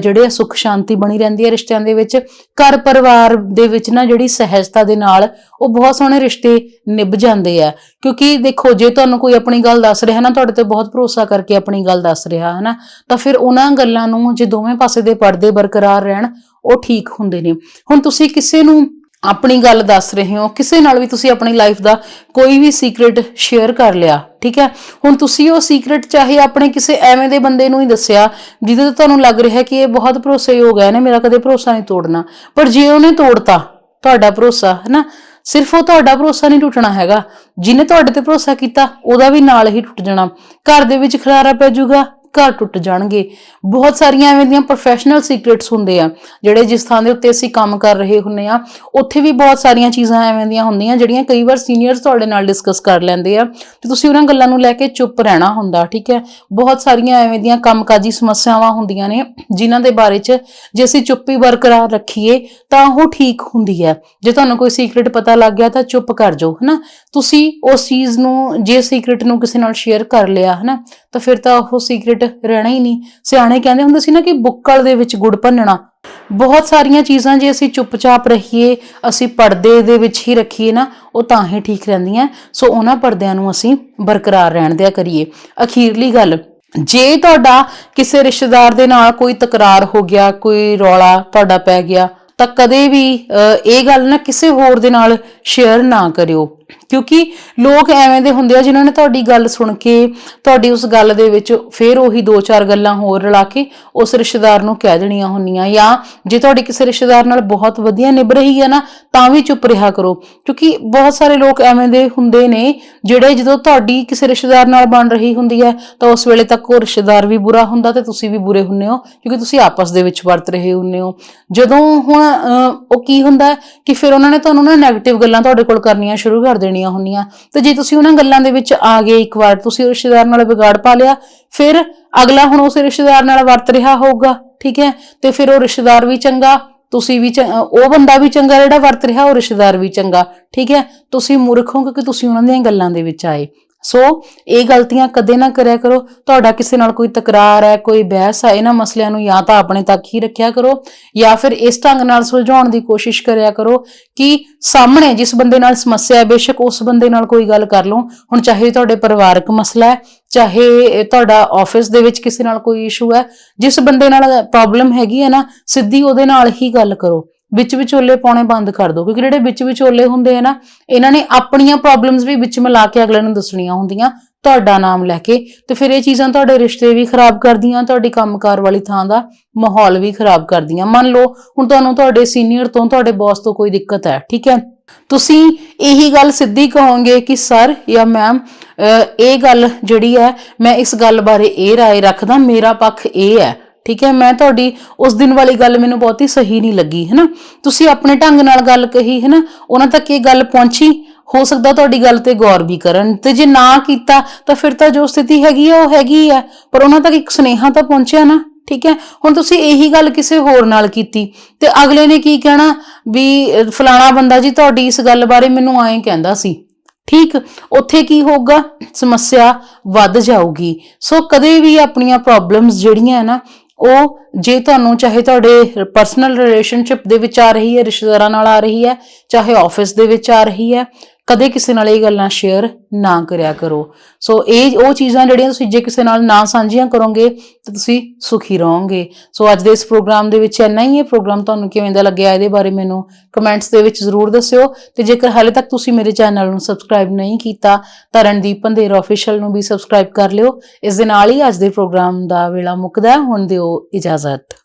ਜਿਹੜੇ ਆ ਸੁੱਖ ਸ਼ਾਂਤੀ ਬਣੀ ਰਹਿੰਦੀ ਹੈ ਰਿਸ਼ਤਿਆਂ ਦੇ ਵਿੱਚ। ਘਰ ਪਰਿਵਾਰ ਦੇ ਵਿੱਚ ਨਾ ਜਿਹੜੀ ਸਹਿਜਤਾ ਦੇ ਨਾਲ ਉਹ ਬਹੁਤ ਸੋਹਣੇ ਰਿਸ਼ਤੇ ਨਿਭ ਜਾਂਦੇ ਆ। ਕਿਉਂਕਿ ਦੇਖੋ, ਜੇ ਤੁਹਾਨੂੰ ਕੋਈ ਆਪਣੀ ਗੱਲ ਦੱਸ ਰਿਹਾ ਨਾ, ਤੁਹਾਡੇ ਤੇ ਬਹੁਤ ਭਰੋਸਾ ਕਰਕੇ ਆਪਣੀ ਗੱਲ ਦੱਸ ਰਿਹਾ ਹੈ ਨਾ ਤਾਂ ਫਿਰ ਉਹਨਾਂ ਗੱਲਾਂ ਨੂੰ ਜੇ ਦੋਵੇਂ ਪਾਸੇ ਦੇ ਪਰਦੇ ਬਰਕਰਾਰ ਰਹਿਣ, ਉਹ ਠੀਕ ਹੁੰਦੇ ਨੇ। ਹੁਣ ਤੁਸੀਂ ਕਿਸੇ ਨੂੰ ਆਪਣੀ ਗੱਲ ਦੱਸ ਰਹੇ ਹੋ, ਕਿਸੇ ਨਾਲ ਵੀ ਤੁਸੀਂ ਆਪਣੀ ਲਾਈਫ ਦਾ ਕੋਈ ਵੀ ਸੀਕ੍ਰੇਟ ਸ਼ੇਅਰ ਕਰ ਲਿਆ, ਠੀਕ ਹੈ? ਹੁਣ ਤੁਸੀਂ ਉਹ ਸੀਕ੍ਰੇਟ ਚਾਹੇ ਆਪਣੇ ਕਿਸੇ ਐਵੇਂ ਦੇ ਬੰਦੇ ਨੂੰ ਹੀ ਦੱਸਿਆ, ਜਿਹਦੇ ਤੇ ਤੁਹਾਨੂੰ ਲੱਗ ਰਿਹਾ ਕਿ ਇਹ ਬਹੁਤ ਭਰੋਸੇਯੋਗ ਹੈ ਨੇ ਮੇਰਾ ਕਦੇ ਭਰੋਸਾ ਨਹੀਂ ਤੋੜਨਾ। ਪਰ ਜੇ ਉਹਨੇ ਤੋੜਤਾ, ਤੁਹਾਡਾ ਭਰੋਸਾ ਹੈ ਨਾ ਸਿਰਫ ਉਹ ਤੁਹਾਡਾ ਭਰੋਸਾ ਨਹੀਂ ਟੁੱਟਣਾ ਹੈਗਾ। ਜਿਹਨੇ ਤੁਹਾਡੇ ਤੇ ਭਰੋਸਾ ਕੀਤਾ, ਉਹਦਾ ਵੀ ਨਾਲ ਹੀ ਟੁੱਟ ਜਾਣਾ। ਘਰ ਦੇ ਵਿੱਚ ਖਲਾਰਾ ਪੈ ਜਾਊਗਾ ਘਰ ਟੁੱਟ ਜਾਣਗੇ। ਬਹੁਤ ਸਾਰੀਆਂ ਐਵੇਂ ਦੀਆਂ ਪ੍ਰੋਫੈਸ਼ਨਲ ਸੀਕ੍ਰੇਟਸ ਹੁੰਦੇ ਆ, ਜਿਹੜੇ ਜਿਸ ਥਾਂ ਦੇ ਉੱਤੇ ਅਸੀਂ ਕੰਮ ਕਰ ਰਹੇ ਹੁੰਨੇ ਆ, ਉੱਥੇ ਵੀ ਬਹੁਤ ਸਾਰੀਆਂ ਚੀਜ਼ਾਂ ਐਵੇਂ ਦੀਆਂ ਹੁੰਦੀਆਂ ਜਿਹੜੀਆਂ ਕਈ ਵਾਰ ਸੀਨੀਅਰਸ ਤੁਹਾਡੇ ਨਾਲ ਡਿਸਕਸ ਕਰ ਲੈਂਦੇ ਆ। ਤੇ ਤੁਸੀਂ ਉਹਨਾਂ ਗੱਲਾਂ ਨੂੰ ਲੈ ਕੇ ਚੁੱਪ ਰਹਿਣਾ ਹੁੰਦਾ, ਠੀਕ ਹੈ? ਬਹੁਤ ਸਾਰੀਆਂ ਐਵੇਂ ਦੀਆਂ ਕੰਮਕਾਜੀ ਸਮੱਸਿਆਵਾਂ ਹੁੰਦੀਆਂ ਨੇ, ਜਿਨ੍ਹਾਂ ਦੇ ਬਾਰੇ 'ਚ ਜੇ ਅਸੀਂ ਚੁੱਪੀ ਬਰਕਰਾਰ ਰੱਖੀਏ, ਤਾਂ ਉਹ ਠੀਕ ਹੁੰਦੀ ਹੈ। ਜੇ ਤੁਹਾਨੂੰ ਕੋਈ ਸੀਕ੍ਰੇਟ ਪਤਾ ਲੱਗ ਗਿਆ ਤਾਂ ਚੁੱਪ ਕਰ ਜਾਓ, ਹਨਾ? ਤੁਸੀਂ ਉਸ ਚੀਜ਼ ਨੂੰ, ਜੇ ਸੀਕ੍ਰੇਟ ਨੂੰ ਕਿਸੇ ਨਾਲ ਸ਼ੇਅਰ ਕਰ ਲਿਆ, ਹਨਾ? ਤਾਂ ਫਿਰ ਤਾਂ ਉਹ ਸੀਕ੍ਰੀਟ ਰਹਿਣਾ ਹੀ ਨਹੀਂ। ਸਿਆਣੇ ਕਹਿੰਦੇ ਹੁੰਦੇ ਸੀ ਨਾ ਕਿ ਬੁੱਕਲ ਦੇ ਵਿੱਚ ਗੁੜ ਭੰਨਣਾ। ਬਹੁਤ ਸਾਰੀਆਂ ਚੀਜ਼ਾਂ ਜੇ ਅਸੀਂ ਚੁੱਪਚਾਪ ਰਹੀਏ ਅਸੀਂ ਪਰਦੇ ਦੇ ਵਿੱਚ ਹੀ ਰੱਖੀਏ ਨਾ, ਉਹ ਤਾਂ ਹੀ ਠੀਕ ਰਹਿੰਦੀਆਂ। ਸੋ ਉਹਨਾਂ ਪਰਦਿਆਂ ਨੂੰ ਅਸੀਂ ਬਰਕਰਾਰ ਰਹਿਣ ਦਿਆ ਕਰੀਏ। ਅਖੀਰਲੀ ਗੱਲ, ਜੇ ਤੁਹਾਡਾ ਕਿਸੇ ਰਿਸ਼ਤੇਦਾਰ ਦੇ ਨਾਲ ਕੋਈ ਤਕਰਾਰ ਹੋ ਗਿਆ, ਕੋਈ ਰੌਲਾ ਤੁਹਾਡਾ ਪੈ ਗਿਆ, ਤਾਂ ਕਦੇ ਵੀ ਇਹ ਗੱਲ ਨਾ ਕਿਸੇ ਹੋਰ ਦੇ ਨਾਲ ਸ਼ੇਅਰ ਨਾ ਕਰਿਓ। ਕਿਉਂਕਿ ਲੋਕ ਐਵੇਂ ਦੇ ਹੁੰਦੇ ਆ ਜਿਨ੍ਹਾਂ ਨੇ ਤੁਹਾਡੀ ਗੱਲ ਸੁਣ ਕੇ ਤੁਹਾਡੀ ਉਸ ਗੱਲ ਦੇ ਵਿੱਚ ਫਿਰ ਉਹੀ ਦੋ ਚਾਰ ਗੱਲਾਂ ਹੋਰ ਰਲਾ ਕੇ ਉਸ ਰਿਸ਼ਤੇਦਾਰ ਨੂੰ ਕਹਿ ਦੇਣੀਆਂ ਹੁੰਦੀਆਂ ਜਾਂ ਜੇ ਤੁਹਾਡੀ ਕਿਸੇ ਰਿਸ਼ਤੇਦਾਰ ਨਾਲ ਬਹੁਤ ਵਧੀਆ ਨਿਭ ਰਹੀ ਹੈ ਨਾ ਤਾਂ ਵੀ ਚੁੱਪ ਰਿਹਾ ਕਰੋ। ਕਿਉਂਕਿ ਬਹੁਤ ਸਾਰੇ ਲੋਕ ਐਵੇਂ ਦੇ ਹੁੰਦੇ ਨੇ ਜਿਹੜੇ ਜਦੋਂ ਤੁਹਾਡੀ ਕਿਸੇ ਰਿਸ਼ਤੇਦਾਰ ਨਾਲ ਬਣ ਰਹੀ ਹੁੰਦੀ ਹੈ ਤਾਂ ਉਸ ਵੇਲੇ ਤੱਕ ਉਹ ਰਿਸ਼ਤੇਦਾਰ ਵੀ ਬੁਰਾ ਹੁੰਦਾ ਤੇ ਤੁਸੀਂ ਵੀ ਬੁਰੇ ਹੁੰਨੇ ਹੋ ਕਿਉਂਕਿ ਤੁਸੀਂ ਆਪਸ ਦੇ ਵਿੱਚ ਵਰਤ ਰਹੇ ਹੁੰਨੇ ਹੋ। ਜਦੋਂ ਹੁਣ ਅਹ, ਉਹ ਕੀ ਹੁੰਦਾ ਕਿ ਫਿਰ ਉਹਨਾਂ ਨੇ ਤੁਹਾਨੂੰ ਨਾ 네ਗੇਟਿਵ ਗੱਲਾਂ ਤੁਹਾਡੇ ਕੋਲ ਕਰਨੀਆਂ ਸ਼ੁਰੂ ਕਰ ਦੇਣੀਆਂ ਹੁੰਦੀਆਂ। ਤੇ ਜੇ ਤੁਸੀਂ ਉਹਨਾਂ ਗੱਲਾਂ ਦੇ ਵਿੱਚ ਆ ਗਏ ਇੱਕ ਵਾਰ, ਤੁਸੀਂ ਰਿਸ਼ਤੇਦਾਰ ਨਾਲ ਵਿਗਾੜ ਪਾ ਲਿਆ, ਫਿਰ ਅਗਲਾ ਹੁਣ ਉਸ ਰਿਸ਼ਤੇਦਾਰ ਨਾਲ ਵਰਤ ਰਿਹਾ ਹੋਊਗਾ, ਠੀਕ ਹੈ? ਤੇ ਫਿਰ ਉਹ ਰਿਸ਼ਤੇਦਾਰ ਵੀ ਚੰਗਾ, ਤੁਸੀਂ ਵੀ ਚੰ- ਉਹ ਬੰਦਾ ਵੀ ਚੰਗਾ ਜਿਹੜਾ ਵਰਤ ਰਿਹਾ, ਉਹ ਰਿਸ਼ਤੇਦਾਰ ਵੀ ਚੰਗਾ, ਠੀਕ ਹੈ? ਤੁਸੀਂ ਮੂਰਖ ਹੋ ਕਿ ਤੁਸੀਂ ਉਹਨਾਂ ਦੀਆਂ ਗੱਲਾਂ ਦੇ ਵਿੱਚ ਆਏ। ਸੋ ਇਹ ਗਲਤੀਆਂ ਕਦੇ ਨਾ ਕਰਿਆ ਕਰੋ। ਤੁਹਾਡਾ ਕਿਸੇ ਨਾਲ ਕੋਈ ਤਕਰਾਰ ਹੈ, ਕੋਈ ਬਹਿਸ ਹੈ, ਇਹਨਾਂ ਮਸਲਿਆਂ ਨੂੰ ਜਾਂ ਤਾਂ ਆਪਣੇ ਤੱਕ ਹੀ ਰੱਖਿਆ ਕਰੋ ਜਾਂ ਫਿਰ ਇਸ ਢੰਗ ਨਾਲ ਸੁਲਝਾਉਣ ਦੀ ਕੋਸ਼ਿਸ਼ ਕਰਿਆ ਕਰੋ ਕਿ ਸਾਹਮਣੇ ਜਿਸ ਬੰਦੇ ਨਾਲ ਸਮੱਸਿਆ ਹੈ, ਬੇਸ਼ੱਕ ਉਸ ਬੰਦੇ ਨਾਲ ਕੋਈ ਗੱਲ ਕਰ ਲਓ। ਹੁਣ ਚਾਹੇ ਤੁਹਾਡੇ ਪਰਿਵਾਰਕ ਮਸਲਾ ਹੈ, ਚਾਹੇ ਤੁਹਾਡਾ ਆਫਿਸ ਦੇ ਵਿੱਚ ਕਿਸੇ ਨਾਲ ਕੋਈ ਇਸ਼ੂ ਹੈ, ਜਿਸ ਬੰਦੇ ਨਾਲ ਪ੍ਰੋਬਲਮ ਹੈਗੀ ਹੈ ਨਾ, ਸਿੱਧੀ ਉਹਦੇ ਨਾਲ ਹੀ ਗੱਲ ਕਰੋ। ਵਿੱਚ ਵਿਚੋਲੇ ਪਾਉਣੇ ਬੰਦ ਕਰ ਦਿਓ ਕਿਉਂਕਿ ਜਿਹੜੇ ਵਿੱਚ ਵਿਚੋਲੇ ਹੁੰਦੇ ਆ ਨਾ ਇਹਨਾਂ ਨੇ ਆਪਣੀਆਂ ਪ੍ਰੋਬਲਮਸ ਵੀ ਵਿੱਚ ਮਿਲਾ ਕੇ ਅਗਲੇ ਨੂੰ ਦੱਸਣੀਆਂ ਹੁੰਦੀਆਂ ਤੁਹਾਡਾ ਨਾਮ ਲੈ ਕੇ ਤੇ ਫਿਰ ਇਹ ਚੀਜ਼ਾਂ ਤੁਹਾਡੇ ਰਿਸ਼ਤੇ ਵੀ ਖਰਾਬ ਕਰਦੀਆਂ ਤੁਹਾਡੀ ਕੰਮਕਾਰ ਵਾਲੀ ਥਾਂ ਦਾ ਮਾਹੌਲ ਵੀ ਖਰਾਬ ਕਰਦੀਆਂ ਮੰਨ ਲਓ ਹੁਣ ਤੁਹਾਨੂੰ ਤੁਹਾਡੇ ਸੀਨੀਅਰ ਤੋਂ ਤੁਹਾਡੇ ਬੌਸ ਤੋਂ ਕੋਈ ਦਿੱਕਤ ਹੈ ਠੀਕ ਹੈ ਤੁਸੀਂ ਇਹੀ ਗੱਲ ਸਿੱਧੀ ਕਹੋਗੇ ਕਿ ਸਰ ਜਾਂ ਮੈਮ ਇਹ ਗੱਲ ਜਿਹੜੀ ਹੈ ਮੈਂ ਇਸ ਗੱਲ ਬਾਰੇ ਇਹ رائے ਰੱਖਦਾ ਮੇਰਾ ਪੱਖ ਇਹ ਹੈ ਠੀਕ ਹੈ, ਮੈਂ ਤੁਹਾਡੀ ਉਸ ਦਿਨ ਵਾਲੀ ਗੱਲ ਮੈਨੂੰ ਬਹੁਤੀ ਸਹੀ ਨਹੀਂ ਲੱਗੀ ਹੈ ਤੁਸੀਂ ਆਪਣੇ ਢੰਗ ਨਾਲ ਗੱਲ ਕਹੀ ਹੈ ਉਹਨਾਂ ਤੱਕ ਇਹ ਗੱਲ ਪਹੁੰਚੀ, ਹੋ ਸਕਦਾ ਤੁਹਾਡੀ ਗੱਲ ਤੇ ਗੌਰ ਵੀ ਕਰਨ। ਤੇ ਜੇ ਨਾ ਕੀਤਾ, ਤਾਂ ਫਿਰ ਤਾਂ ਜੋ ਸਥਿਤੀ ਹੈਗੀ ਆ, ਉਹ ਹੈਗੀ ਆ। ਪਰ ਉਹਨਾਂ ਤੱਕ ਇੱਕ ਸੁਨੇਹਾ ਤਾਂ ਪਹੁੰਚਿਆ ਨਾ, ਠੀਕ ਹੈ? ਹੁਣ ਤੁਸੀਂ ਇਹੀ ਗੱਲ ਕਿਸੇ ਹੋਰ ਨਾਲ ਕੀਤੀ, ਤੇ ਅਗਲੇ ਨੇ ਕੀ ਕਹਿਣਾ? ਵੀ ਫਲਾਣਾ ਬੰਦਾ ਜੀ ਤੁਹਾਡੀ ਇਸ ਗੱਲ ਬਾਰੇ ਮੈਨੂੰ ਐਂ ਕਹਿੰਦਾ ਸੀ, ਠੀਕ? ਉੱਥੇ ਕੀ ਹੋਊਗਾ? ਸਮੱਸਿਆ ਵੱਧ ਜਾਊਗੀ। ਸੋ ਕਦੇ ਵੀ ਆਪਣੀਆਂ ਪ੍ਰੋਬਲਮਸ ਜਿਹੜੀਆਂ ਹੈ ਨਾ ਉਹ ਜੇ ਤੁਹਾਨੂੰ ਚਾਹੇ ਤੁਹਾਡੇ ਪਰਸਨਲ ਰਿਲੇਸ਼ਨਸ਼ਿਪ ਦੇ ਵਿੱਚ ਆ ਰਹੀ ਹੈ, ਰਿਸ਼ਤੇਦਾਰਾਂ ਨਾਲ ਆ ਰਹੀ ਹੈ, ਚਾਹੇ ਆਫਿਸ ਦੇ ਵਿੱਚ ਆ ਰਹੀ ਹੈ ਕਦੇ ਕਿਸੇ ਨਾਲ ਇਹ ਗੱਲਾਂ ਸ਼ੇਅਰ ਨਾ ਕਰਿਆ ਕਰੋ। ਸੋ ਇਹ ਉਹ ਚੀਜ਼ਾਂ ਜਿਹੜੀਆਂ ਤੁਸੀਂ ਜੇ ਕਿਸੇ ਨਾਲ ਨਾ ਸਾਂਝੀਆਂ ਕਰੋਗੇ, ਤਾਂ ਤੁਸੀਂ ਸੁਖੀ ਰਹੋਗੇ। ਸੋ ਅੱਜ ਦੇ ਇਸ ਪ੍ਰੋਗਰਾਮ ਦੇ ਵਿੱਚ ਇੰਨਾ ਹੀ ਹੈ। ਪ੍ਰੋਗਰਾਮ ਤੁਹਾਨੂੰ ਕਿਵੇਂ ਦਾ ਲੱਗਿਆ ਇਹਦੇ ਬਾਰੇ ਮੈਨੂੰ ਕਮੈਂਟਸ ਦੇ ਵਿੱਚ ਜ਼ਰੂਰ ਦੱਸਿਓ। ਤੇ ਜੇਕਰ ਹਾਲੇ ਤੱਕ ਤੁਸੀਂ ਮੇਰੇ ਚੈਨਲ ਨੂੰ ਸਬਸਕ੍ਰਾਈਬ ਨਹੀਂ ਕੀਤਾ, ਤਾਂ ਰਣਦੀਪ ਪੰਧੇਰ ਆਫੀਸ਼ੀਅਲ ਨੂੰ ਵੀ ਸਬਸਕ੍ਰਾਈਬ ਕਰ ਲਿਓ। ਇਸ ਦੇ ਨਾਲ ਹੀ ਅੱਜ ਦੇ ਪ੍ਰੋਗਰਾਮ ਦਾ ਵੇਲਾ ਮੁੱਕਦਾ ਹੁਣ ਦਿਓ ਇਜਾਜ਼ਤ।